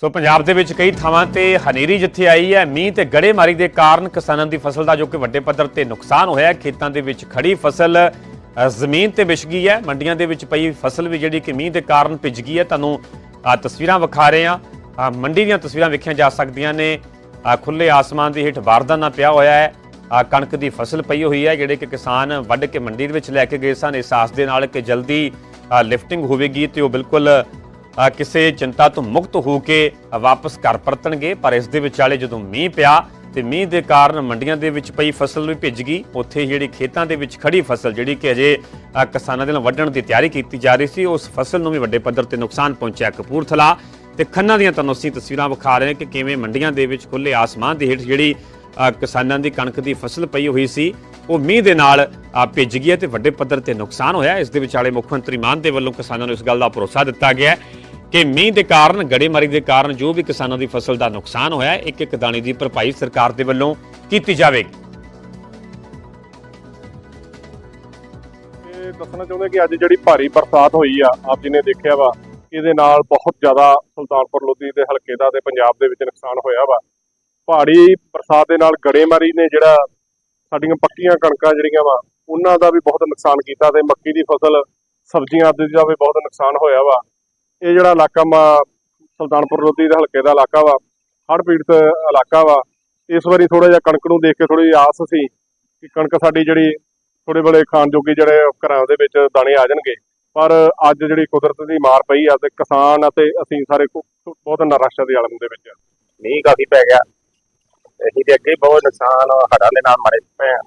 ਸੋ ਪੰਜਾਬ ਦੇ ਵਿੱਚ ਕਈ ਥਾਵਾਂ ਤੇ ਹਨੇਰੀ ਜਿੱਥੇ ਆਈ ਹੈ ਮੀਂਹ ਤੇ ਗੜੇਮਾਰੀ ਦੇ ਕਾਰਨ ਕਿਸਾਨਾਂ ਦੀ ਫਸਲ ਦਾ ਜੋ ਕਿ ਵੱਡੇ ਪੱਧਰ ਤੇ ਨੁਕਸਾਨ ਹੋਇਆ ਖੇਤਾਂ ਦੇ ਵਿੱਚ ਖੜੀ ਫਸਲ ਜ਼ਮੀਨ ਤੇ ਵਿਛ ਗਈ ਹੈ। ਮੰਡੀਆਂ ਦੇ ਵਿੱਚ ਪਈ ਫਸਲ ਵੀ ਜਿਹੜੀ ਕਿ ਮੀਂਹ ਦੇ ਕਾਰਨ ਭਿੱਜ ਗਈ ਹੈ। ਤੁਹਾਨੂੰ ਤਸਵੀਰਾਂ ਵਿਖਾ ਰਹੇ ਹਾਂ। ਮੰਡੀ ਦੀਆਂ ਤਸਵੀਰਾਂ ਵੇਖੀਆਂ ਜਾ ਸਕਦੀਆਂ ਨੇ। ਅ, ਖੁੱਲੇ ਆਸਮਾਨ ਦੇ ਹੇਠ ਬਾਰਦਾਨਾ ਪਿਆ ਹੋਇਆ ਹੈ। ਕਣਕ ਦੀ ਫਸਲ ਪਈ ਹੋਈ ਹੈ ਜਿਹੜੇ ਕਿ ਕਿਸਾਨ ਵੱਢ ਕੇ ਮੰਡੀ ਦੇ ਵਿੱਚ ਲੈ ਕੇ ਗਏ ਸਨ। ਇਸ ਆਸ ਦੇ ਨਾਲ ਕਿ ਜਲਦੀ ਲਿਫਟਿੰਗ ਹੋਵੇਗੀ ਤੇ ਉਹ ਬਿਲਕੁਲ ਕਿਸੇ ਚਿੰਤਾ ਤੋਂ ਮੁਕਤ ਹੋ ਕੇ ਵਾਪਸ ਘਰ ਪਰਤਣਗੇ, ਪਰ ਇਸ ਦੇ ਵਿਚਾਲੇ ਜਦੋਂ ਮੀਂਹ ਪਿਆ ਤੇ ਮੀਂਹ ਦੇ ਕਾਰਨ ਮੰਡੀਆਂ ਦੇ ਵਿੱਚ ਪਈ ਫਸਲ ਵੀ ਭਿੱਜ ਗਈ। ਉੱਥੇ ਜਿਹੜੀ ਖੇਤਾਂ ਦੇ ਵਿੱਚ ਖੜੀ ਫਸਲ, ਜਿਹੜੀ ਕਿ ਅਜੇ ਕਿਸਾਨਾਂ ਦੇ ਨਾਲ ਵੱਢਣ ਦੀ ਤਿਆਰੀ ਕੀਤੀ ਜਾ ਰਹੀ ਸੀ, ਉਸ ਫਸਲ ਨੂੰ ਵੀ ਵੱਡੇ ਪੱਧਰ ਤੇ ਨੁਕਸਾਨ ਪਹੁੰਚਿਆ ਕਪੂਰਥਲਾ। ਤੇ ਖੰਨਾ ਦੀਆਂ ਤੁਹਾਨੂੰ ਅਸੀਂ ਤਸਵੀਰਾਂ ਵਿਖਾ ਰਹੇ ਹਾਂ ਕਿ ਕਿਵੇਂ ਮੰਡੀਆਂ ਦੇ ਵਿੱਚ ਖੁੱਲੇ ਆਸਮਾਨ ਦੇ ਹੇਠ ਜਿਹੜੀ ਕਿਸਾਨਾਂ ਦੀ ਕਣਕ ਦੀ ਫਸਲ ਪਈ ਹੋਈ ਸੀ, ਉਹ ਮੀਂਹ ਦੇ ਨਾਲ ਭਿੱਜ ਗਈ ਹੈ ਤੇ ਵੱਡੇ ਪੱਧਰ ਤੇ ਨੁਕਸਾਨ ਹੋਇਆ। ਇਸ ਦੇ ਵਿਚਾਲੇ ਮੁੱਖ ਮੰਤਰੀ ਮਾਨ ਦੇ ਵੱਲੋਂ ਕਿਸਾਨਾਂ ਨੂੰ ਇਸ ਗੱਲ ਦਾ ਭਰੋਸਾ ਦਿੱਤਾ ਗਿਆ ਕਿ ਮੀਂਹ ਦੇ ਕਾਰਨ, ਗੜੇਮਾਰੀ ਦੇ ਕਾਰਨ ਜੋ ਵੀ ਕਿਸਾਨਾਂ ਦੀ ਫਸਲ ਦਾ ਨੁਕਸਾਨ ਹੋਇਆ ਇੱਕ ਇੱਕ ਦਾਣੇ ਦੀ ਭਰਪਾਈ ਸਰਕਾਰ ਦੇ ਵੱਲੋਂ ਕੀਤੀ ਜਾਵੇਗੀ। ਇਹ ਦੱਸਣਾ ਚਾਹੁੰਦੇ ਕਿ ਅੱਜ ਜਿਹੜੀ ਭਾਰੀ ਬਰਸਾਤ ਹੋਈ ਆ, ਆਪ ਜੀ ਨੇ ਦੇਖਿਆ ਵਾ, ਇਹਦੇ ਨਾਲ ਬਹੁਤ ਜ਼ਿਆਦਾ ਸੁਲਤਾਨਪੁਰ ਲੋਧੀ ਦੇ ਹਲਕੇ ਦਾ ਤੇ ਪੰਜਾਬ ਦੇ ਵਿੱਚ ਨੁਕਸਾਨ ਹੋਇਆ ਵਾ। ਪਹਾੜੀ ਬਰਸਾਤ ਦੇ ਨਾਲ ਗੜੇਮਾਰੀ ਨੇ ਜਿਹੜਾ ਸਾਡੀਆਂ ਪੱਕੀਆਂ ਕਣਕਾਂ ਜਿਹੜੀਆਂ ਵਾ, ਉਹਨਾਂ ਦਾ ਵੀ ਬਹੁਤ ਨੁਕਸਾਨ ਕੀਤਾ ਤੇ ਮੱਕੀ ਦੀ ਫਸਲ, ਸਬਜ਼ੀਆਂ ਆਦਿ ਦਾ ਵੀ ਬਹੁਤ ਨੁਕਸਾਨ ਹੋਇਆ ਵਾ। ਇਹ ਜਿਹੜਾ ਇਲਾਕਾ ਮਾ ਸੁਲਤਾਨਪੁਰ ਲੋਧੀ ਦੇ ਹਲਕੇ ਦਾ ਇਲਾਕਾ ਵਾ ਹੜ੍ਹ ਪੀੜਤ ਇਲਾਕਾ ਵਾ ਇਸ ਵਾਰੀ ਥੋੜਾ ਜਿਹਾ ਕਣਕ ਨੂੰ ਦੇਖ ਕੇ ਥੋੜੀ ਆਸ ਸੀ ਕਿ ਕਣਕ ਸਾਡੀ ਜਿਹੜੀ ਥੋੜੇ ਬੜੇ ਖਾਣ ਜੋਗੇ ਜਿਹੜੇ ਘਰਾਂ ਦੇ ਵਿੱਚ ਦਾਣੇ ਆ ਜਾਣਗੇ। ਪਰ ਅੱਜ ਜਿਹੜੀ ਕੁਦਰਤ ਦੀ ਮਾਰ ਪਈ ਆ ਤੇ ਕਿਸਾਨ ਅਤੇ ਅਸੀਂ ਸਾਰੇ ਕੁ- ਬਹੁਤ ਨਿਰਾਸ਼ਾ ਦੇ ਆਲਮ ਦੇ ਵਿੱਚ। ਮੀਂਹ ਕਾਫੀ ਪੈ ਗਿਆ। ਅਸੀਂ ਤੇ ਅੱਗੇ ਬਹੁਤ ਨੁਕਸਾਨ ਹੜ੍ਹਾਂ ਦੇ ਨਾਲ ਮਰੇ ਪਏ ਆ।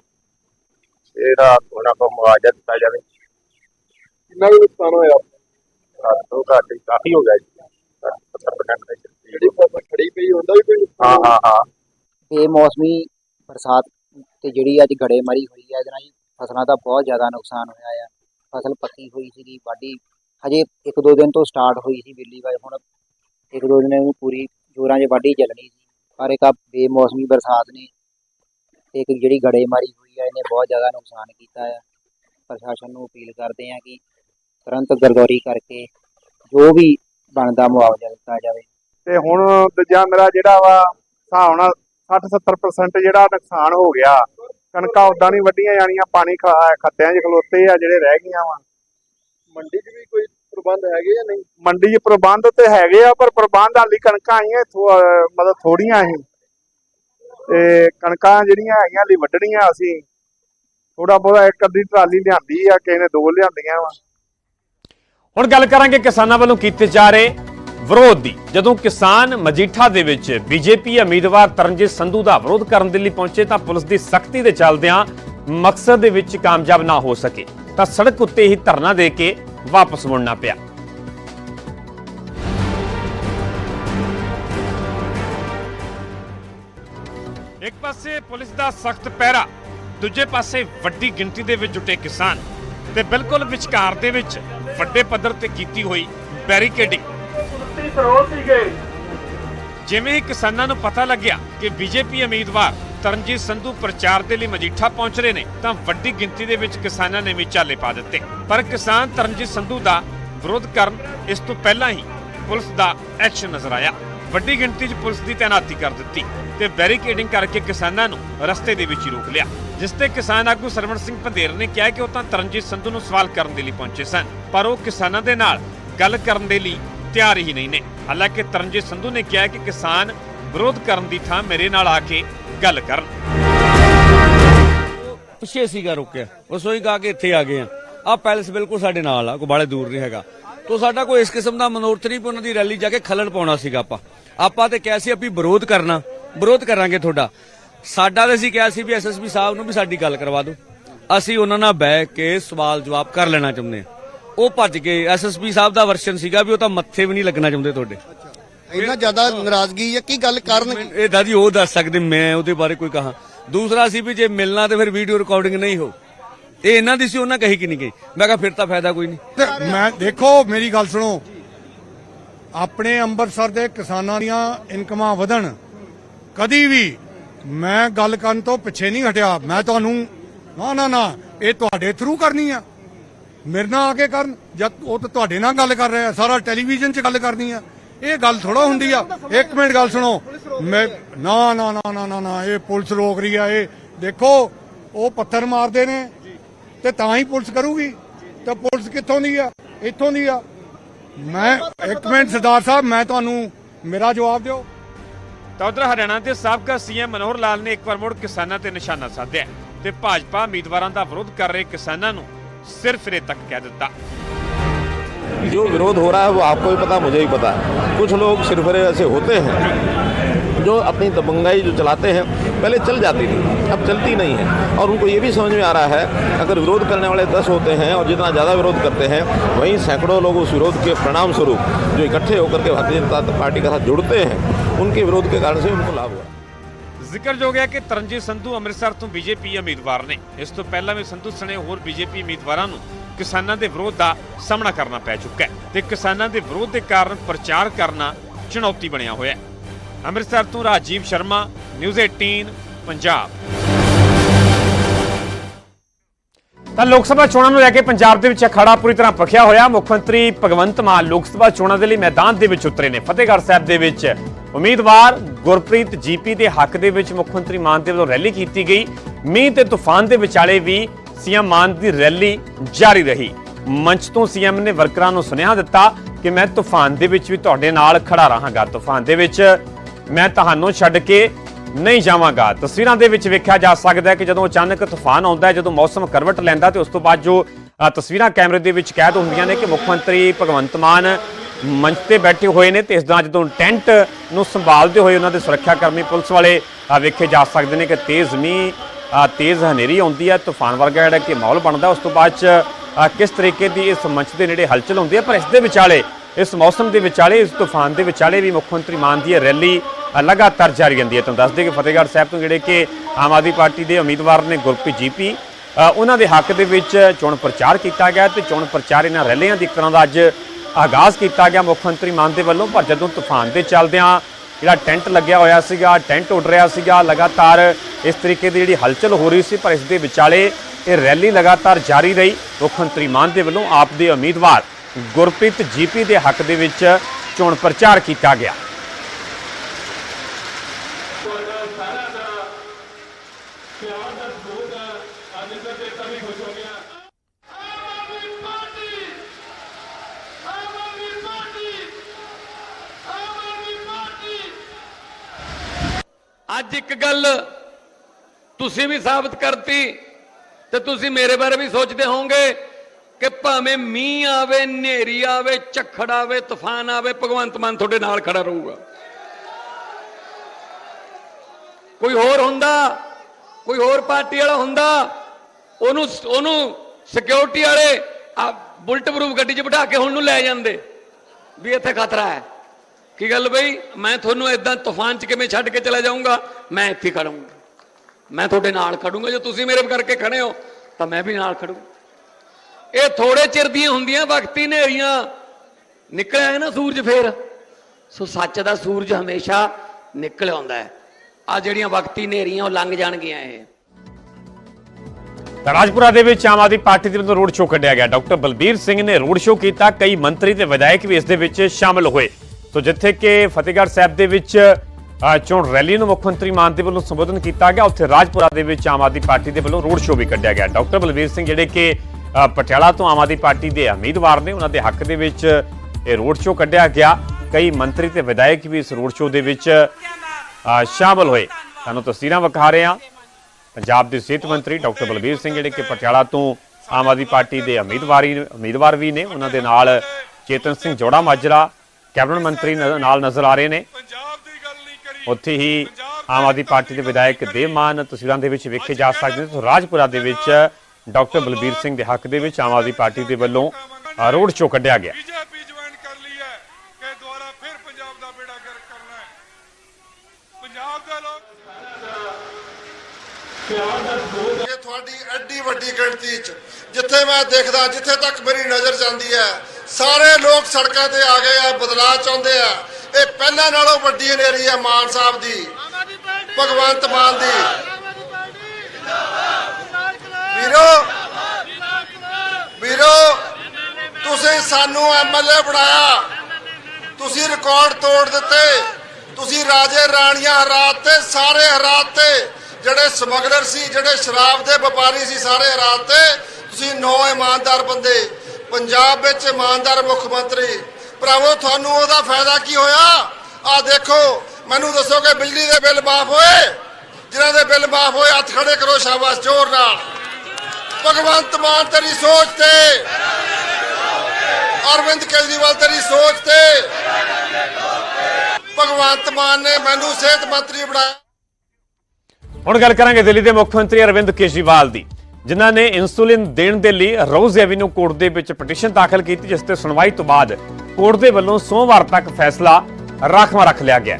ਇਹਦਾ ਉਹਨਾਂ ਕੋ ਮੁਆਵਜ਼ਾ ਦਿੱਤਾ ਜਾਵੇ। ਕਿੰਨਾ ਵੀ ਨੁਕਸਾਨ ਹੋਇਆ? ਤੋਂ ਘੱਟ ਹੀ ਕਾਫੀ ਹੋ ਗਿਆ ਜੀ 70% ਦੇ ਕਰੀਬ। ਜਿਹੜੀ ਫਸਲ ਖੜੀ ਪਈ ਹੁੰਦਾ ਵੀ ਕੋਈ ਹਾਂ ਹਾਂ ਹਾਂ। ਬੇਮੌਸਮੀ ਬਰਸਾਤ ਤੇ ਜਿਹੜੀ ਅੱਜ ਗੜੇਮਾਰੀ ਹੋਈ ਹੈ ਇਹਦੇ ਨਾਲ ਜੀ ਫਸਲਾਂ ਦਾ ਬਹੁਤ ਜ਼ਿਆਦਾ ਨੁਕਸਾਨ ਹੋਇਆ ਆ। ਫਸਲ ਪੱਕੀ ਹੋਈ ਸੀਗੀ ਵਾਢੀ ਹਜੇ ਇੱਕ ਦੋ ਦਿਨ ਤੋਂ ਸਟਾਰਟ ਹੋਈ ਸੀ ਬਿੱਲੀ ਵਾਈ ਹੁਣ ਇੱਕ ਦੋ ਦਿਨ ਨੂੰ ਪੂਰੀ ਜੋਰਾਂ 'ਚ ਵਾਢੀ ਚੱਲਣੀ ਸੀ। ਪਰ ਇੱਕ ਆ ਬੇਮੌਸਮੀ ਬਰਸਾਤ ਨੇ ਤੇ ਇੱਕ ਜਿਹੜੀ ਗੜੇਮਾਰੀ ਹੋਈ ਹੈ ਇਹਨੇ ਬਹੁਤ ਜ਼ਿਆਦਾ ਨੁਕਸਾਨ ਕੀਤਾ ਆ। ਪ੍ਰਸ਼ਾਸਨ ਨੂੰ ਅਪੀਲ ਕਰਦੇ ਆ ਕਿ ਤੁਰੰਤ ਗਰਦੌਰੀ ਕਰਕੇ ਜੋ ਵੀ ਬਣਦਾ ਮੁਆਵਜ਼ਾ ਦਿੱਤਾ ਜਾਵੇ। ਤੇ ਹੁਣ ਦੂਜਾ ਮੇਰਾ ਜਿਹੜਾ ਵਾ ਹਿਸਾਬ ਨਾਲ 60 70% ਜਿਹੜਾ ਨੁਕਸਾਨ ਹੋ ਗਿਆ ਕਣਕਾਂ ਉਦਾਂ ਨਹੀਂ ਵੱਢੀਆਂ ਜਾਣੀਆਂ ਪਾਣੀ ਖਾ- ਖੱਤਿਆਂ 'ਚ ਖਲੋਤੇ ਆ ਜਿਹੜੇ ਰਹਿ ਗਈਆਂ ਵਾ। ਮੰਡੀ 'ਚ ਵੀ ਕੋਈ ਪ੍ਰਬੰਧ ਹੈਗੇ ਜਾਂ ਨਹੀਂ? ਮੰਡੀ 'ਚ ਪ੍ਰਬੰਧ ਤੇ ਹੈਗੇ ਆ ਪਰ ਪ੍ਰਬੰਧ ਹਾਲੀ ਕਣਕਾਂ ਆਈਆਂ ਮਤਲਬ ਥੋੜੀਆਂ ਸੀ ਤੇ ਕਣਕਾਂ ਜਿਹੜੀਆਂ ਹੈਗੀਆਂ ਹਾਲੀ ਵੱਢਣੀਆਂ ਅਸੀਂ। ਥੋੜਾ ਬਹੁਤਾ ਇੱਕ ਅੱਧੀ ਟਰਾਲੀ ਲਿਆਂਦੀ ਆ ਕਿਸੇ ਨੇ ਦੋ ਲਿਆਂਦੀਆਂ ਵਾ। ਹੁਣ ਗੱਲ ਕਰਾਂਗੇ ਕਿਸਾਨਾਂ ਵੱਲੋਂ ਕੀਤੇ ਜਾ ਰਹੇ ਵਿਰੋਧ ਦੀ। ਜਦੋਂ ਕਿਸਾਨ ਮਜੀਠਾ ਦੇ ਵਿੱਚ ਬੀਜੇਪੀ ਉਮੀਦਵਾਰ ਤਰਨਜੀਤ ਸੰਧੂ ਦਾ ਵਿਰੋਧ ਕਰਨ ਦੇ ਲਈ ਪਹੁੰਚੇ ਤਾਂ ਪੁਲਿਸ ਦੀ ਸਖਤੀ ਦੇ ਚੱਲਦਿਆਂ ਮਕਸਦ ਦੇ ਵਿੱਚ ਕਾਮਯਾਬ ਨਾ ਹੋ ਸਕੇ, ਤਾਂ ਸੜਕ ਉੱਤੇ ਹੀ ਧਰਨਾ ਦੇ ਕੇ ਵਾਪਸ ਮੁੜਨਾ ਪਿਆ। ਇੱਕ ਪਾਸੇ ਪੁਲਿਸ ਦਾ ਸਖਤ ਪਹਿਰਾ, ਦੂਜੇ ਪਾਸੇ ਵੱਡੀ ਗਿਣਤੀ ਦੇ ਵਿੱਚ ਜੁਟੇ ਕਿਸਾਨ। ਤੇ ਬਿਲਕੁਲ ਵਿਚਕਾਰ ਦੇ ਵਿੱਚ ਵੱਡੇ ਪੱਧਰ ਤੇ ਕੀਤੀ ਹੋਈ ਬੈਰੀਕੇਡਿੰਗ। ਜਿਵੇਂ ਹੀ ਕਿਸਾਨਾਂ ਨੂੰ ਪਤਾ ਲੱਗਿਆ ਕਿ ਬੀਜੇਪੀ ਉਮੀਦਵਾਰ ਤਰਨਜੀਤ ਸੰਧੂ ਪ੍ਰਚਾਰ ਦੇ ਲਈ ਮਜੀਠਾ ਪਹੁੰਚ ਰਹੇ ਨੇ, ਤਾਂ ਵੱਡੀ ਗਿਣਤੀ ਦੇ ਵਿੱਚ ਕਿਸਾਨਾਂ ਨੇ ਵੀ ਚਾਲੇ ਪਾ ਦਿੱਤੇ। ਪਰ ਕਿਸਾਨ ਤਰਨਜੀਤ ਸੰਧੂ ਦਾ ਵਿਰੋਧ ਕਰਨ ਇਸ ਤੋਂ ਪਹਿਲਾਂ ਹੀ ਪੁਲਿਸ ਦਾ ਐਕਸ਼ਨ ਨਜ਼ਰ ਆਇਆ। ਵੱਡੀ ਗਿਣਤੀ 'ਚ ਪੁਲਿਸ ਦੀ ਤਾਇਨਾਤੀ ਕਰ ਦਿੱਤੀ ਤੇ ਬੈਰੀਕੇਡਿੰਗ ਕਰਕੇ ਕਿਸਾਨਾਂ ਨੂੰ ਰਸਤੇ ਦੇ ਵਿੱਚ ਹੀ ਰੋਕ ਲਿਆ, ਜਿਸ ਤੇ ਕਿਸਾਨ ਆਗੂ ਸਰਵਣ ਸਿੰਘ ਪੰਧੇਰ ਨੇ ਕਿਹਾ ਕਿ ਉਹ ਤਾਂ ਤਰਨਜੀਤ ਸੰਧੂ ਨੂੰ ਸਵਾਲ ਕਰਨ ਦੇ ਲਈ ਪਹੁੰਚੇ ਸਨ, ਪਰ ਉਹ ਕਿਸਾਨਾਂ ਦੇ ਨਾਲ ਗੱਲ ਕਰਨ ਦੇ ਲਈ ਤਿਆਰ ਹੀ ਨਹੀਂ ਨੇ। ਹਾਲਾਂਕਿ ਤਰਨਜੀਤ ਸੰਧੂ ਨੇ ਕਿਹਾ ਕਿ ਕਿਸਾਨ ਵਿਰੋਧ ਕਰਨ ਦੀ ਥਾਂ ਮੇਰੇ ਨਾਲ ਆ ਕੇ ਗੱਲ ਕਰਨ। ਪਿੱਛੇ ਸੀਗਾ ਰੁਕਿਆ ਉਸ ਹੀ ਕਹਾ ਕੇ ਇੱਥੇ ਆ ਗਏ ਆ। ਆ ਪੈਲਸ ਬਿਲਕੁਲ ਸਾਡੇ ਨਾਲ ਆ, ਕੋਈ ਬਾਲੇ ਦੂਰ ਨਹੀਂ ਹੈਗਾ। ਤੋ ਸਾਡਾ ਕੋਈ ਇਸ ਕਿਸਮ ਦਾ ਮਨੋਰਥ ਨਹੀਂ ਉਹਨਾਂ ਦੀ ਰੈਲੀ ਜਾ ਕੇ ਖਲਲ ਪਾਉਣਾ ਸੀਗਾ ਆਪਾਂ। ਆਪਾਂ ਤੇ ਕਿਹਾ ਸੀ අපි ਵਿਰੋਧ ਕਰਨਾ ਵਿਰੋਧ ਕਰਾਂਗੇ ਤੁਹਾਡਾ। ਸਾਡਾ ਤੇ ਅਸੀਂ ਕਿਹਾ ਸੀ ਵੀ ਐਸਐਸਪੀ ਸਾਹਿਬ ਨੂੰ ਵੀ ਸਾਡੀ ਗੱਲ ਕਰਵਾ ਦਿਓ। ਅਸੀਂ ਉਹਨਾਂ ਨਾਲ ਬਹਿ ਕੇ ਸਵਾਲ ਜਵਾਬ ਕਰ ਲੈਣਾ ਚਾਹੁੰਦੇ ਆ ਉਹ ਭੱਜ ਗਏ ਐਸਐਸਪੀ ਸਾਹਿਬ ਦਾ ਵਰਸ਼ਨ ਸੀਗਾ ਵੀ ਉਹ ਤਾਂ ਮੱਥੇ ਵੀ ਨਹੀਂ ਲੱਗਣਾ ਚਾਹੁੰਦੇ ਤੁਹਾਡੇ। ਇੰਨਾ ਜ਼ਿਆਦਾ ਨਾਰਾਜ਼ਗੀ ਹੈ ਕੀ ਗੱਲ ਕਾਰਨ ਕੀ? ਇਹ ਦਾਦੀ ਉਹ ਦੱਸ ਸਕਦੇ ਮੈਂ ਉਹਦੇ ਬਾਰੇ ਕੋਈ ਕਹਾ। ਦੂਸਰਾ ਸੀ ਵੀ ਜੇ ਮਿਲਣਾ ਤੇ ਫਿਰ ਵੀਡੀਓ ਰਿਕਾਰਡਿੰਗ ਨਹੀਂ ਹੋ। ਇਹ ਇਹਨਾਂ ਦੀ ਸੀ, ਉਹਨਾਂ ਕਹੀ ਕਿ ਨਹੀਂ ਗਈ। ਮੈਂ ਕਿਹਾ, ਫਿਰ ਤਾਂ ਫਾਇਦਾ ਕੋਈ ਨਹੀਂ। ਮੈਂ, ਦੇਖੋ, ਮੇਰੀ ਗੱਲ ਸੁਣੋ। ਆਪਣੇ ਅੰਮ੍ਰਿਤਸਰ ਦੇ ਕਿਸਾਨਾਂ ਦੀਆਂ ਇਨਕਮਾਂ ਵਧਣ। ਕਦੀ ਵੀ ਮੈਂ ਗੱਲ ਕਰਨ ਤੋਂ ਪਿੱਛੇ ਨਹੀਂ ਹਟਿਆ। ਮੈਂ ਤੁਹਾਨੂੰ, ਨਾ ਨਾ ਨਾ, ਇਹ ਤੁਹਾਡੇ ਥਰੂ ਕਰਨੀ ਆ। ਮੇਰੇ ਨਾਲ ਆ ਕੇ ਕਰਨ ਜਦ ਉਹ ਤਾਂ ਤੁਹਾਡੇ ਨਾਲ ਗੱਲ ਕਰ ਰਿਹਾ, ਸਾਰਾ ਟੈਲੀਵਿਜ਼ਨ 'ਚ ਗੱਲ ਕਰਨੀ ਆ। ਇਹ ਗੱਲ ਥੋੜਾ ਹੁੰਦੀ ਆ। ਇੱਕ ਮਿੰਟ ਗੱਲ ਸੁਣੋ। ਮੈਂ ਨਾ ਨਾ ਨਾ ਨਾ ਨਾ, ਇਹ ਪੁਲਿਸ ਰੋਕ ਰਹੀ ਆ, ਇਹ ਦੇਖੋ, ਉਹ ਪੱਥਰ ਮਾਰਦੇ ਨੇ। ਤੇ ਤਾਂ ਹੀ ਪੁਲਿਸ ਕਰੂਗੀ ਤੇ ਪੁਲਿਸ ਕਿੱਥੋਂ ਦੀ ਆ ਇੱਥੋਂ ਦੀ ਆ ਮੈਂ ਇੱਕ ਮਿੰਟ ਸਰਦਾਰ ਸਾਹਿਬ ਮੈਂ ਤੁਹਾਨੂੰ ਮੇਰਾ ਜਵਾਬ ਦਿਓ ਤਾਂ ਉਧਰ ਹਰਿਆਣਾ ਦੇ ਸਾਬਕਾ ਸੀਐਮ ਮਨੋਹਰ ਲਾਲ ਨੇ ਇੱਕ ਵਾਰ ਮੁੜ ਕਿਸਾਨਾਂ ਤੇ ਨਿਸ਼ਾਨਾ ਸਾਧਿਆ ਤੇ ਭਾਜਪਾ ਉਮੀਦਵਾਰਾਂ ਦਾ ਵਿਰੋਧ ਕਰ ਰਹੇ ਕਿਸਾਨਾਂ ਨੂੰ ਸਿਰ ਫਿਰੇ ਤੱਕ ਕਹਿ ਦਿੱਤਾ जो विरोध हो रहा है वो आपको भी पता मुझे भी पता है कुछ लोग सिरफरे ऐसे होते हैं जो अपनी दबंगाई जो चलाते हैं पहले चल जाती थी अब चलती नहीं है और उनको ये भी समझ में आ रहा है अगर विरोध करने वाले दस होते हैं और जितना ज़्यादा विरोध करते हैं वहीं सैकड़ों लोग उस विरोध के परिणाम स्वरूप जो इकट्ठे होकर के भारतीय जनता पार्टी के साथ जुड़ते हैं उनके विरोध के कारण से उनको लाभ हुआ ਜ਼ਿਕਰਯੋਗ ਹੈ ਕਿ ਤਰਨਜੀਤ ਸੰਧੂ ਅੰਮ੍ਰਿਤਸਰ ਤੋਂ ਬੀਜੇਪੀ ਉਮੀਦਵਾਰ ਨੇ ਇਸ ਤੋਂ ਪਹਿਲਾਂ ਵੀ ਸੰਧੂ ਸਣੇ ਹੋਰ ਬੀਜੇਪੀ ਉਮੀਦਵਾਰਾਂ ਨੂੰ ਕਿਸਾਨਾਂ ਦੇ ਵਿਰੋਧ ਦਾ ਸਾਹਮਣਾ ਕਰਨਾ ਪੈ ਚੁੱਕਾ ਹੈ ਤੇ ਕਿਸਾਨਾਂ ਦੇ ਵਿਰੋਧ ਦੇ ਕਾਰਨ ਪ੍ਰਚਾਰ ਕਰਨਾ ਚੁਣੌਤੀ ਬਣਿਆ ਹੋਇਆ ਹੈ ਅੰਮ੍ਰਿਤਸਰ ਤੋਂ ਰਾਜੀਵ ਸ਼ਰਮਾ, ਨਿਊਜ਼ 18 ਪੰਜਾਬ। ਤਾਂ ਲੋਕ ਸਭਾ ਚੋਣਾਂ ਨੂੰ ਲੈ ਕੇ ਪੰਜਾਬ ਦੇ ਵਿੱਚ ਅਖਾੜਾ ਪੂਰੀ ਤਰ੍ਹਾਂ ਭਖਿਆ ਹੋਇਆ। ਮੁੱਖ ਮੰਤਰੀ ਭਗਵੰਤ ਮਾਨ ਲੋਕ ਸਭਾ ਚੋਣਾਂ ਦੇ ਲਈ ਮੈਦਾਨ ਦੇ ਵਿੱਚ ਉਤਰੇ ਨੇ। ਫਤਿਹਗੜ੍ਹ ਸਾਹਿਬ ਦੇ ਵਿੱਚ ਉਮੀਦਵਾਰ ਗੁਰਪ੍ਰੀਤ ਜੀਪੀ ਦੇ ਹੱਕ ਦੇ ਵਿੱਚ ਮੁੱਖ ਮੰਤਰੀ ਮਾਨ ਦੇ ਵੱਲੋਂ ਰੈਲੀ ਕੀਤੀ ਗਈ। ਮੀਂਹ ਤੇ ਤੂਫਾਨ ਦੇ ਵਿਚਾਲੇ ਵੀ ਸੀਐਮ ਮਾਨ ਦੀ ਰੈਲੀ ਜਾਰੀ ਰਹੀ। ਮੰਚ ਤੋਂ ਸੀਐਮ ਨੇ ਵਰਕਰਾਂ ਨੂੰ ਸੁਨੇਹਾ ਦਿੱਤਾ ਕਿ ਮੈਂ ਤੂਫਾਨ ਦੇ ਵਿੱਚ ਵੀ ਤੁਹਾਡੇ ਨਾਲ ਖੜਾ ਰਹਾਂਗਾ। ਤੂਫਾਨ ਦੇ ਵਿੱਚ ਮੈਂ ਤੁਹਾਨੂੰ ਛੱਡ ਕੇ ਨਹੀਂ ਜਾਵਾਂਗਾ। ਤਸਵੀਰਾਂ ਦੇ ਵਿੱਚ ਵੇਖਿਆ ਜਾ ਸਕਦਾ ਹੈ ਕਿ ਜਦੋਂ ਅਚਾਨਕ ਤੂਫਾਨ ਆਉਂਦਾ ਹੈ, ਜਦੋਂ ਮੌਸਮ ਕਰਵਟ ਲੈਂਦਾ ਤੇ ਉਸ ਤੋਂ ਬਾਅਦ ਜੋ ਤਸਵੀਰਾਂ ਕੈਮਰੇ ਦੇ ਵਿੱਚ ਕੈਦ ਹੁੰਦੀਆਂ ਨੇ ਕਿ ਮੁੱਖ ਮੰਤਰੀ ਭਗਵੰਤ ਮਾਨ ਮੰਚ ਤੇ ਬੈਠੇ ਹੋਏ ਨੇ ਤੇ ਇਸ ਦਾ ਜਦੋਂ ਟੈਂਟ ਨੂੰ ਸੰਭਾਲਦੇ ਹੋਏ ਉਹਨਾਂ ਦੇ ਸੁਰੱਖਿਆ ਕਰਮੀ ਪੁਲਿਸ ਵਾਲੇ ਵੇਖੇ ਜਾ ਸਕਦੇ ਨੇ ਕਿ ਤੇਜ਼ ਮੀਂਹ ਤੇਜ਼ ਹਨੇਰੀ ਆਉਂਦੀ ਹੈ, ਤੂਫਾਨ ਵਰਗਾ ਜਿਹੜਾ ਕਿ ਮਾਹੌਲ ਬਣਦਾ ਉਸ ਤੋਂ ਬਾਅਦ ਚ ਕਿਸ ਤਰੀਕੇ ਦੀ ਇਸ ਮੰਚ ਦੇ ਨੇੜੇ ਹਲਚਲ ਹੁੰਦੀ ਹੈ, ਪਰ ਇਸ ਦੇ ਵਿਚਾਲੇ, ਇਸ ਮੌਸਮ ਦੇ ਵਿਚਾਲੇ, ਇਸ ਤੂਫਾਨ ਦੇ ਵਿਚਾਲੇ ਵੀ ਮੁੱਖ ਮੰਤਰੀ ਮਾਨ ਦੀ ਇਹ ਰੈਲੀ ਲਗਾਤਾਰ ਜਾਰੀ ਰਹਿੰਦੀ ਹੈ। ਤੁਹਾਨੂੰ ਦੱਸ ਦਈਏ ਕਿ ਫਤਿਹਗੜ੍ਹ ਸਾਹਿਬ ਤੋਂ ਜਿਹੜੇ ਕਿ ਆਮ ਆਦਮੀ ਪਾਰਟੀ ਦੇ ਉਮੀਦਵਾਰ ਨੇ ਗੁਰਪ੍ਰੀਤ ਜੀਪੀ ਅ, ਉਹਨਾਂ ਦੇ ਹੱਕ ਦੇ ਵਿੱਚ ਚੋਣ ਪ੍ਰਚਾਰ ਕੀਤਾ ਗਿਆ ਤੇ ਚੋਣ ਪ੍ਰਚਾਰ ਇਹਨਾਂ ਰੈਲੀਆਂ ਦੀ ਤਰ੍ਹਾਂ ਦਾ ਅੱਜ ਆਗਾਜ਼ ਕੀਤਾ ਗਿਆ ਮੁੱਖ ਮੰਤਰੀ ਮਾਨ ਦੇ ਵੱਲੋਂ। ਪਰ ਜਦੋਂ ਤੂਫਾਨ ਦੇ ਚੱਲਦਿਆਂ ਜਿਹੜਾ ਟੈਂਟ ਲੱਗਿਆ ਹੋਇਆ ਸੀਗਾ ਟੈਂਟ ਉੱਡ ਰਿਹਾ ਸੀਗਾ ਲਗਾਤਾਰ ਇਸ ਤਰੀਕੇ ਦੀ ਜਿਹੜੀ ਹਲਚਲ ਹੋ ਰਹੀ ਸੀ ਪਰ ਇਸ ਦੇ ਵਿਚਾਲੇ ਇਹ ਰੈਲੀ ਲਗਾਤਾਰ ਜਾਰੀ ਰਹੀ। ਮੁੱਖ ਮੰਤਰੀ ਮਾਨ ਦੇ ਵੱਲੋਂ ਆਪ ਦੇ ਉਮੀਦਵਾਰ ਗੁਰਪ੍ਰੀਤ ਜੀਪੀ ਦੇ ਹੱਕ ਦੇ ਵਿੱਚ ਚੋਣ ਪ੍ਰਚਾਰ ਕੀਤਾ ਗਿਆ। ਅੱਜ ਇੱਕ ਗੱਲ ਤੁਸੀਂ ਵੀ ਸਾਬਤ ਕਰਤੀ ਤੇ ਤੁਸੀਂ ਮੇਰੇ ਬਾਰੇ ਵੀ ਸੋਚਦੇ ਹੋਵੋਗੇ ਕਿ ਭਾਵੇਂ ਮੀਂਹ ਆਵੇ, ਹਨੇਰੀ ਆਵੇ, ਝੱਖੜ ਆਵੇ, ਤੂਫਾਨ ਆਵੇ, ਭਗਵੰਤ ਮਾਨ ਤੁਹਾਡੇ ਨਾਲ ਖੜਾ ਰਹੂਗਾ। ਕੋਈ ਹੋਰ ਹੁੰਦਾ? ਕੋਈ ਹੋਰ ਪਾਰਟੀ ਵਾਲਾ ਹੁੰਦਾ? ਉਹਨੂੰ ਉਹਨੂੰ ਸਿਕਿਉਰਿਟੀ ਵਾਲੇ ਬੁਲਟ ਪ੍ਰੂਫ ਗੱਡੀ 'ਚ ਬਿਠਾ ਕੇ ਹੁਣ ਨੂੰ ਲੈ ਜਾਂਦੇ, ਵੀ ਇੱਥੇ ਖਤਰਾ ਹੈ। ਕੀ ਗੱਲ ਬਈ? ਮੈਂ ਤੁਹਾਨੂੰ ਇਦਾਂ ਤੂਫਾਨ 'ਚ ਕਿਵੇਂ ਛੱਡ ਕੇ ਚਲਾ ਜਾਊਂਗਾ? ਮੈਂ ਇੱਥੇ ਖੜੂੰਗਾ ਮੈਂ ਤੁਹਾਡੇ ਨਾਲ ਖੜੂੰਗਾ। ਜੇ ਤੁਸੀਂ ਮੇਰੇ ਕਰਕੇ ਖੜੇ ਹੋ, ਤਾਂ ਮੈਂ ਵੀ ਨਾਲ ਖੜੂ। ਇਹ ਥੋੜੇ ਚਿਰ ਦੀਆਂ ਹੁੰਦੀਆਂ ਵਕਤੀ ਹਨੇਰੀਆਂ। ਨਿਕਲਿਆ ਆਇਆ ਨਾ ਸੂਰਜ ਫੇਰ? ਸੋ ਸੱਚ ਦਾ ਸੂਰਜ ਹਮੇਸ਼ਾ ਨਿਕਲ ਆਉਂਦਾ ਹੈ। ਆ ਜਿਹੜੀਆਂ ਵਕਤੀ ਹਨੇਰੀਆਂ, ਉਹ ਲੰਘ ਜਾਣਗੀਆਂ ਇਹ। ਰਾਜਪੁਰਾ ਦੇ ਵਿੱਚ ਆਮ ਆਦਮੀ ਪਾਰਟੀ ਦੇ ਵੱਲੋਂ ਰੋਡ ਸ਼ੋਅ ਕੱਢਿਆ ਗਿਆ। ਡਾਕਟਰ ਬਲਬੀਰ ਸਿੰਘ ਨੇ ਰੋਡ ਸ਼ੋਅ ਕੀਤਾ। ਕਈ ਮੰਤਰੀ ਤੇ ਵਿਧਾਇਕ ਵੀ ਇਸ ਦੇ ਵਿੱਚ ਸ਼ਾਮਲ ਹੋਏ। ਸੋ ਜਿੱਥੇ ਕਿ ਫਤਿਹਗੜ੍ਹ ਸਾਹਿਬ ਦੇ ਵਿੱਚ ਚੋਣ ਰੈਲੀ ਨੂੰ ਮੁੱਖ ਮੰਤਰੀ ਮਾਨ ਦੇ ਵੱਲੋਂ ਸੰਬੋਧਨ ਕੀਤਾ ਗਿਆ ਉੱਥੇ ਰਾਜਪੁਰਾ ਦੇ ਵਿੱਚ ਆਮ ਆਦਮੀ ਪਾਰਟੀ ਦੇ ਵੱਲੋਂ ਰੋਡ ਸ਼ੋਅ ਵੀ ਕੱਢਿਆ ਗਿਆ। ਡਾਕਟਰ ਬਲਬੀਰ ਸਿੰਘ ਜਿਹੜੇ ਕਿ ਪਟਿਆਲਾ ਤੋਂ ਆਮ ਆਦਮੀ ਪਾਰਟੀ ਦੇ ਉਮੀਦਵਾਰ ਨੇ ਉਹਨਾਂ ਦੇ ਹੱਕ ਦੇ ਵਿੱਚ ਇਹ ਰੋਡ ਸ਼ੋਅ ਕੱਢਿਆ ਗਿਆ। ਕਈ ਮੰਤਰੀ ਤੇ ਵਿਧਾਇਕ ਵੀ ਇਸ ਰੋਡ ਸ਼ੋਅ ਦੇ ਵਿੱਚ ਅ, ਸ਼ਾਮਲ ਹੋਏ। ਤੁਹਾਨੂੰ ਤਸਵੀਰਾਂ ਵਿਖਾ ਰਹੇ ਹਾਂ। ਪੰਜਾਬ ਦੇ ਸਿਹਤ ਮੰਤਰੀ ਡਾਕਟਰ ਬਲਬੀਰ ਸਿੰਘ ਜਿਹੜੇ ਕਿ ਪਟਿਆਲਾ ਤੋਂ ਆਮ ਆਦਮੀ ਪਾਰਟੀ ਦੇ ਉਮੀਦਵਾਰੀ ਉਮੀਦਵਾਰ ਵੀ ਨੇ। ਉਹਨਾਂ ਦੇ ਨਾਲ ਚੇਤਨ ਸਿੰਘ ਜੋੜਾ ਮਾਜਰਾ ਕੈਬਨਿਟ ਮੰਤਰੀ ਨਾਲ ਨਜ਼ਰ ਆ ਰਹੇ ਨੇ। ਉੱਥੇ ਹੀ ਆਮ ਆਦਮੀ ਪਾਰਟੀ ਦੇ ਵਿਧਾਇਕ ਦੇਵਮਾਨ ਤਸਵੀਰਾਂ ਦੇ ਵਿੱਚ ਵੇਖੇ ਜਾ ਸਕਦੇ ਨੇ। ਸੋ ਰਾਜਪੁਰਾ ਦੇ ਵਿੱਚ ਡਾਕਟਰ ਬਲਬੀਰ ਸਿੰਘ ਦੇ ਹੱਕ ਦੇ ਵਿੱਚ ਆਮ ਆਦਮੀ ਪਾਰਟੀ ਦੇ ਵੱਲੋਂ ਰੋਡ ਸ਼ੋਅ ਕੱਢਿਆ ਗਿਆ। ਬੀਜੇਪੀ ਜੁਆਇਨ ਕਰ ਲਈ ਹੈ ਕਿ ਦੁਬਾਰਾ ਫਿਰ ਪੰਜਾਬ ਦਾ ਬੇੜਾ ਗਰਕ ਕਰਨਾ ਹੈ। ਪੰਜਾਬ ਦੇ ਲੋਕ ਇਹ ਤੁਹਾਡੀ ਐਡੀ ਵੱਡੀ ਗਿਣਤੀ 'ਚ ਜਿੱਥੇ ਮੈਂ ਦੇਖਦਾ, ਜਿੱਥੇ ਤੱਕ ਮੇਰੀ ਨਜ਼ਰ ਜਾਂਦੀ ਹੈ, ਸਾਰੇ ਲੋਕ ਸੜਕਾਂ ਤੇ ਆ ਗਏ ਆ, ਬਦਲਾਅ ਚਾਹੁੰਦੇ ਆ। ਇਹ ਪਹਿਲਾਂ ਨਾਲੋਂ ਵੱਡੀ ਹਨੇਰੀ ਹੈ ਮਾਨ ਸਾਹਿਬ ਦੀ, ਭਗਵੰਤ ਮਾਨ ਦੀ। ਵੀਰੋ ਵੀਰੋ, ਤੁਸੀਂ ਸਾਨੂੰ ਐਮਐਲਏ ਬਣਾਇਆ। ਤੁਸੀਂ ਰਿਕਾਰਡ ਤੋੜ ਦਿੱਤੇ। ਤੁਸੀਂ ਰਾਜੇ ਰਾਣੀਆਂ ਹਰਾਤ ਤੇ, ਸਾਰੇ ਹਰਾਤ ਤੇ, ਜਿਹੜੇ ਸਮਗਲਰ ਸੀ, ਜਿਹੜੇ ਸ਼ਰਾਬ ਦੇ ਵਪਾਰੀ ਸੀ, ਸਾਰੇ ਹਰਾਤ ਤੇ ਤੁਸੀਂ ਨੌ ਇਮਾਨਦਾਰ ਬੰਦੇ, ਪੰਜਾਬ ਵਿੱਚ ਇਮਾਨਦਾਰ ਮੁੱਖ ਮੰਤਰੀ, ਭਰਾਵੋ, ਤੁਹਾਨੂੰ ਉਹਦਾ ਫਾਇਦਾ ਕੀ ਹੋਇਆ? ਆ ਦੇਖੋ, ਮੈਨੂੰ ਦੱਸੋ ਕਿ ਬਿਜਲੀ ਦੇ ਬਿੱਲ ਮਾਫ ਹੋਏ? ਜਿਨ੍ਹਾਂ ਦੇ ਬਿੱਲ ਮਾਫ ਹੋਏ, ਹੱਥ ਖੜੇ ਕਰੋ ਸ਼ਾਬਾਸ਼, ਜ਼ੋਰ ਨਾਲ। ਭਗਵੰਤ ਮਾਨ ਤੇਰੀ ਸੋਚ ਤੇ। ਅਰਵਿੰਦ ਕੇਜਰੀਵਾਲ ਤੇਰੀ ਸੋਚ ਤੇ। ਭਗਵੰਤ ਮਾਨ ਨੇ ਮੈਨੂੰ ਸਿਹਤ ਮੰਤਰੀ ਬਣਾਇਆ। ਹੁਣ ਗੱਲ ਕਰਾਂਗੇ ਦਿੱਲੀ ਦੇ ਮੁੱਖ ਮੰਤਰੀ ਅਰਵਿੰਦ ਕੇਜਰੀਵਾਲ ਦੀ। ਜਿਨ੍ਹਾਂ ਨੇ ਇਨਸੂਲਿਨ ਦੇਣ ਦੇ ਲਈ ਰੋਜ਼ ਐਵੀਨਿਊ ਕੋਰਟ ਦੇ ਵਿੱਚ ਪਟੀਸ਼ਨ ਦਾਖਲ ਕੀਤੀ, ਜਿਸ ਤੇ ਸੁਣਵਾਈ ਤੋਂ ਬਾਅਦ ਕੋਰਟ ਦੇ ਵੱਲੋਂ ਸੋਮਵਾਰ ਤੱਕ ਫੈਸਲਾ ਰਾਖਵਾਂ ਰੱਖ ਲਿਆ ਗਿਆ।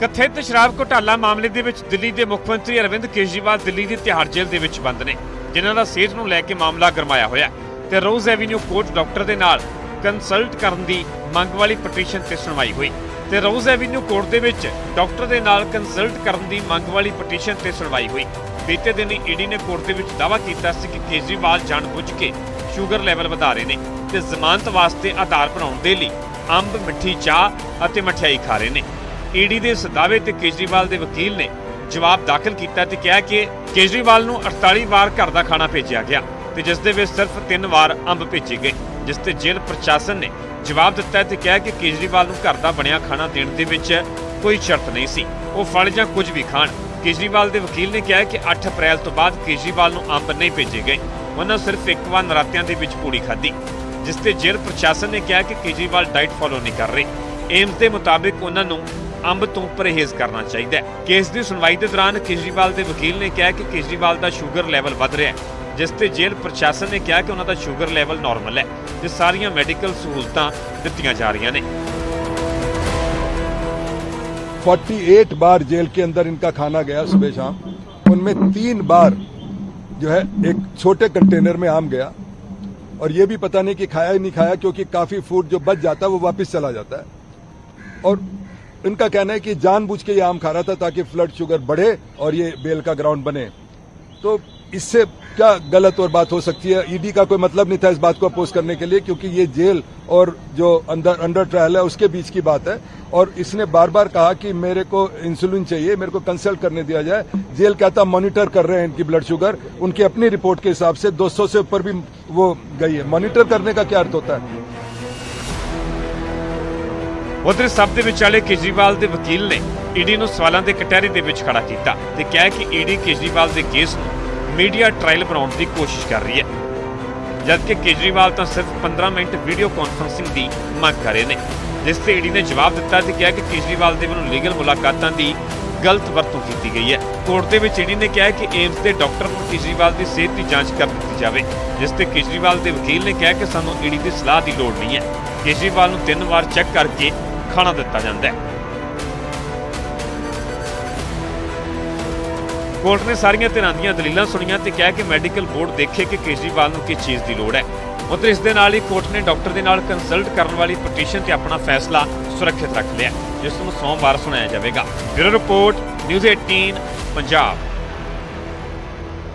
ਕਥਿਤ ਸ਼ਰਾਬ ਘੁਟਾਲਾ ਮਾਮਲੇ ਦੇ ਵਿੱਚ ਦਿੱਲੀ ਦੇ ਮੁੱਖ ਮੰਤਰੀ ਅਰਵਿੰਦ ਕੇਜਰੀਵਾਲ ਦਿੱਲੀ ਦੀ ਤਿਹਾੜ ਜੇਲ੍ਹ ਦੇ ਵਿੱਚ ਬੰਦ ਨੇ, ਜਿਨ੍ਹਾਂ ਦਾ ਸਿਹਤ ਨੂੰ ਲੈ ਕੇ ਮਾਮਲਾ ਗਰਮਾਇਆ ਹੋਇਆ ਤੇ ਰੋਜ਼ ਐਵੀਨਿਊ ਕੋਰਟ ਡਾਕਟਰ ਦੇ ਨਾਲ ਕੰਸਲਟ ਕਰਨ ਦੀ ਮੰਗ ਵਾਲੀ ਪਟੀਸ਼ਨ ਤੇ ਸੁਣਵਾਈ ਹੋਈ। ਤੇ ਰੋਜ਼ ਐਵੀਨਿਊ ਕੋਰਟ ਦੇ ਵਿੱਚ ਡਾਕਟਰ ਦੇ ਨਾਲ ਕੰਸਲਟ ਕਰਨ ਦੀ ਮੰਗ ਵਾਲੀ ਪਟੀਸ਼ਨ ਤੇ ਸੁਣਵਾਈ ਹੋਈ। ਬੀਤੇ ਦਿਨ ਈਡੀ ਨੇ ਕੋਰਟ ਦੇ ਵਿੱਚ ਦਾਅਵਾ ਕੀਤਾ ਸੀ ਕਿ ਕੇਜਰੀਵਾਲ ਜਾਣਬੁੱਝ ਕੇ ਸ਼ੂਗਰ ਲੈਵਲ ਵਧਾ ਰਹੇ ਨੇ ਤੇ ਜ਼ਮਾਨਤ ਵਾਸਤੇ ਆਧਾਰ ਬਣਾਉਣ ਦੇ ਲਈ ਅੰਬ, ਮਿੱਠੀ ਚਾਹ ਅਤੇ ਮਠਿਆਈ ਖਾ ਰਹੇ ਨੇ। ਈਡੀ ਦੇ ਇਸ ਦਾਅਵੇ ਤੇ ਕੇਜਰੀਵਾਲ ਦੇ ਵਕੀਲ ਨੇ ਜਵਾਬ ਦਾਖਲ ਕੀਤਾ ਤੇ ਕਿਹਾ ਕਿ ਕੇਜਰੀਵਾਲ ਨੂੰ 48 ਵਾਰ ਘਰ ਦਾ ਖਾਣਾ ਭੇਜਿਆ ਗਿਆ ਤੇ ਜਿਸ ਦੇ ਵਿੱਚ ਸਿਰਫ 3 ਵਾਰ ਅੰਬ ਭੇਜੇ ਗਏ, ਜਿਸ ਤੇ ਜੇਲ੍ਹ ਪ੍ਰਸ਼ਾਸਨ ਨੇ ਜਵਾਬ ਦਿੱਤਾ ਤੇ ਕਿਹਾ ਕਿ ਕੇਜਰੀਵਾਲ ਨੂੰ ਘਰ ਦਾ ਬਣਿਆ ਖਾਣਾ ਦੇਣ ਦੇ ਵਿੱਚ ਕੋਈ ਸ਼ਰਤ ਨਹੀਂ ਸੀ। ਉਹ ਫਲ ਜਾਂ ਕੁਝ ਵੀ ਖਾਣ। ਕੇਜਰੀਵਾਲ ਦੇ ਵਕੀਲ ਨੇ ਕਿਹਾ ਕਿ 8 ਅਪ੍ਰੈਲ ਤੋਂ ਬਾਅਦ ਕੇਜਰੀਵਾਲ ਨੂੰ ਅੰਬ ਨਹੀਂ ਭੇਜੇ ਗਏ। ਉਹਨਾਂ ਸਿਰਫ ਇੱਕ ਵਾਰ ਨਰਾਤਿਆਂ ਦੇ ਵਿੱਚ ਪੂੜੀ ਖਾਧੀ। ਜਿਸ ਤੇ ਜੇਲ੍ਹ ਪ੍ਰਸ਼ਾਸਨ ਨੇ ਕਿਹਾ ਕਿ ਕੇਜਰੀਵਾਲ ਡਾਈਟ ਫੋਲੋ ਨਹੀਂ ਕਰ ਰਹੇ। ਏਮਸ ਦੇ ਮੁਤਾਬਿਕ ਉਹਨਾਂ ਨੂੰ ਅੰਬ ਤੋਂ ਪਰਹੇਜ਼ ਕਰਨਾ ਚਾਹੀਦਾ ਹੈ। ਕੇਸ ਦੀ ਸੁਣਵਾਈ ਦੇ ਦੌਰਾਨ ਕੇਜਰੀਵਾਲ ਦੇ ਵਕੀਲ ਨੇ ਕਿਹਾ ਕਿ ਕੇਜਰੀਵਾਲ ਦਾ ਸ਼ੂਗਰ ਲੈਵਲ ਵੱਧ ਰਿਹਾ ਹੈ। ਜਿਸ ਤੇ ਜੇਲ੍ਹ ਪ੍ਰਸ਼ਾਸਨ ਨੇ ਕਿਹਾ ਕਿ ਉਹਨਾਂ ਦਾ ਸ਼ੂਗਰ ਲੈਵਲ ਨਾਰਮਲ ਹੈ ਤੇ ਸਾਰੀਆਂ ਮੈਡੀਕਲ ਸਹੂਲਤਾਂ ਦਿੱਤੀਆਂ ਜਾ ਰਹੀਆਂ ਨੇ 48 बार जेल के अंदर इनका खाना गया सुबह शाम उनमें तीन बार जो है एक छोटे कंटेनर में आम गया और ये भी पता नहीं कि खाया ही नहीं खाया क्योंकि काफी फूड जो बच जाता है वो वापस चला जाता है और इनका कहना है कि जानबूझ के ये आम खा रहा था ताकि फ्लड शुगर बढ़े और ये बेल का ग्राउंड बने तो इससे क्या गलत और बात हो सकती है ईडी का कोई मतलब नहीं था इस बात को अपोज करने के लिए क्योंकि ये जेल और जो अंदर अंडर ट्रायल है उसके बीच की बात है और इसने बार बार कहा कि मेरे को इंसुलिन चाहिए मेरे को कंसल्ट करने दिया जाए जेल कहता मॉनिटर कर रहे हैं इनकी ब्लड शुगर उनकी अपनी रिपोर्ट के हिसाब से 200 से ऊपर भी वो गई है मॉनिटर करने का क्या अर्थ होता है ਉਧਰ ਸਭ ਦੇ ਵਿਚਾਲੇ ਕੇਜਰੀਵਾਲ ਦੇ ਵਕੀਲ ਨੇ ਈਡੀ ਨੂੰ ਸਵਾਲਾਂ ਦੇ ਕਟਹਿਰੇ ਦੇ ਵਿੱਚ ਖੜਾ ਕੀਤਾ ਤੇ ਕਿਹਾ ਕਿ ਈਡੀ ਕੇਜਰੀਵਾਲ ਦੇ ਕੇਸ ਨੂੰ ਮੀਡੀਆ ਟ੍ਰਾਇਲ ਬਣਾਉਣ ਦੀ ਕੋਸ਼ਿਸ਼ ਕਰ ਰਹੀ ਹੈ। ਜਦਕਿ ਕੇਜਰੀਵਾਲ ਤਾਂ ਸਿਰਫ 15 ਮਿੰਟ ਵੀਡੀਓ ਕਾਨਫਰੰਸਿੰਗ ਦੀ ਮੰਗ ਕਰ ਰਹੇ ਨੇ। ਜਿਸ ਤੇ ਈਡੀ ਨੇ ਜਵਾਬ ਦਿੱਤਾ ਤੇ ਕਿਹਾ ਕਿ ਕੇਜਰੀਵਾਲ ਦੇ ਵੱਲੋਂ ਲੀਗਲ ਮੁਲਾਕਾਤਾਂ ਦੀ ਗਲਤ ਵਰਤੋਂ ਕੀਤੀ ਗਈ ਹੈ। ਕੋਰਟ ਦੇ ਵਿੱਚ ਈਡੀ ਨੇ ਕਿਹਾ ਕਿ ਏਮਸ ਦੇ ਡਾਕਟਰ ਨੂੰ ਕੇਜਰੀਵਾਲ ਦੀ ਸਿਹਤ ਦੀ ਜਾਂਚ ਕਰ ਦਿੱਤੀ ਜਾਵੇ, ਜਿਸ ਤੇ ਕੇਜਰੀਵਾਲ ਦੇ ਵਕੀਲ ਨੇ ਕਿਹਾ ਕਿ ਸਾਨੂੰ ਈਡੀ ਦੀ ਸਲਾਹ ਦੀ ਲੋੜ ਨਹੀਂ ਹੈ। ਕੇਜਰੀਵਾਲ ਨੂੰ ਤਿੰਨ ਵਾਰ ਚੈੱਕ ਕਰਕੇ ਖਾਣਾ ਦਿੱਤਾ ਜਾਂਦਾ ਹੈ। ਕੋਰਟ ਨੇ ਸਾਰੀਆਂ ਧਿਰਾਂ ਦੀਆਂ ਦਲੀਲਾਂ ਸੁਣੀਆਂ ਤੇ ਕਿਹਾ ਕਿ ਮੈਡੀਕਲ ਬੋਰਡ ਦੇਖੇ ਕਿ ਕੇਜਰੀਵਾਲ ਨੂੰ ਕਿਸ ਚੀਜ਼ ਦੀ ਲੋੜ ਹੈ। ਉੱਧਰ ਇਸ ਦੇ ਨਾਲ ਹੀ ਕੋਰਟ ਨੇ ਡਾਕਟਰ ਦੇ ਨਾਲ ਕੰਸਲਟ ਕਰਨ ਵਾਲੀ ਪਟੀਸ਼ਨ ਤੇ ਆਪਣਾ ਫੈਸਲਾ ਸੁਰੱਖਿਅਤ ਰੱਖ ਲਿਆ, ਜਿਸ ਨੂੰ ਸੋਮਵਾਰ ਸੁਣਾਇਆ ਜਾਵੇਗਾ। Bureau report, news 18 Punjab.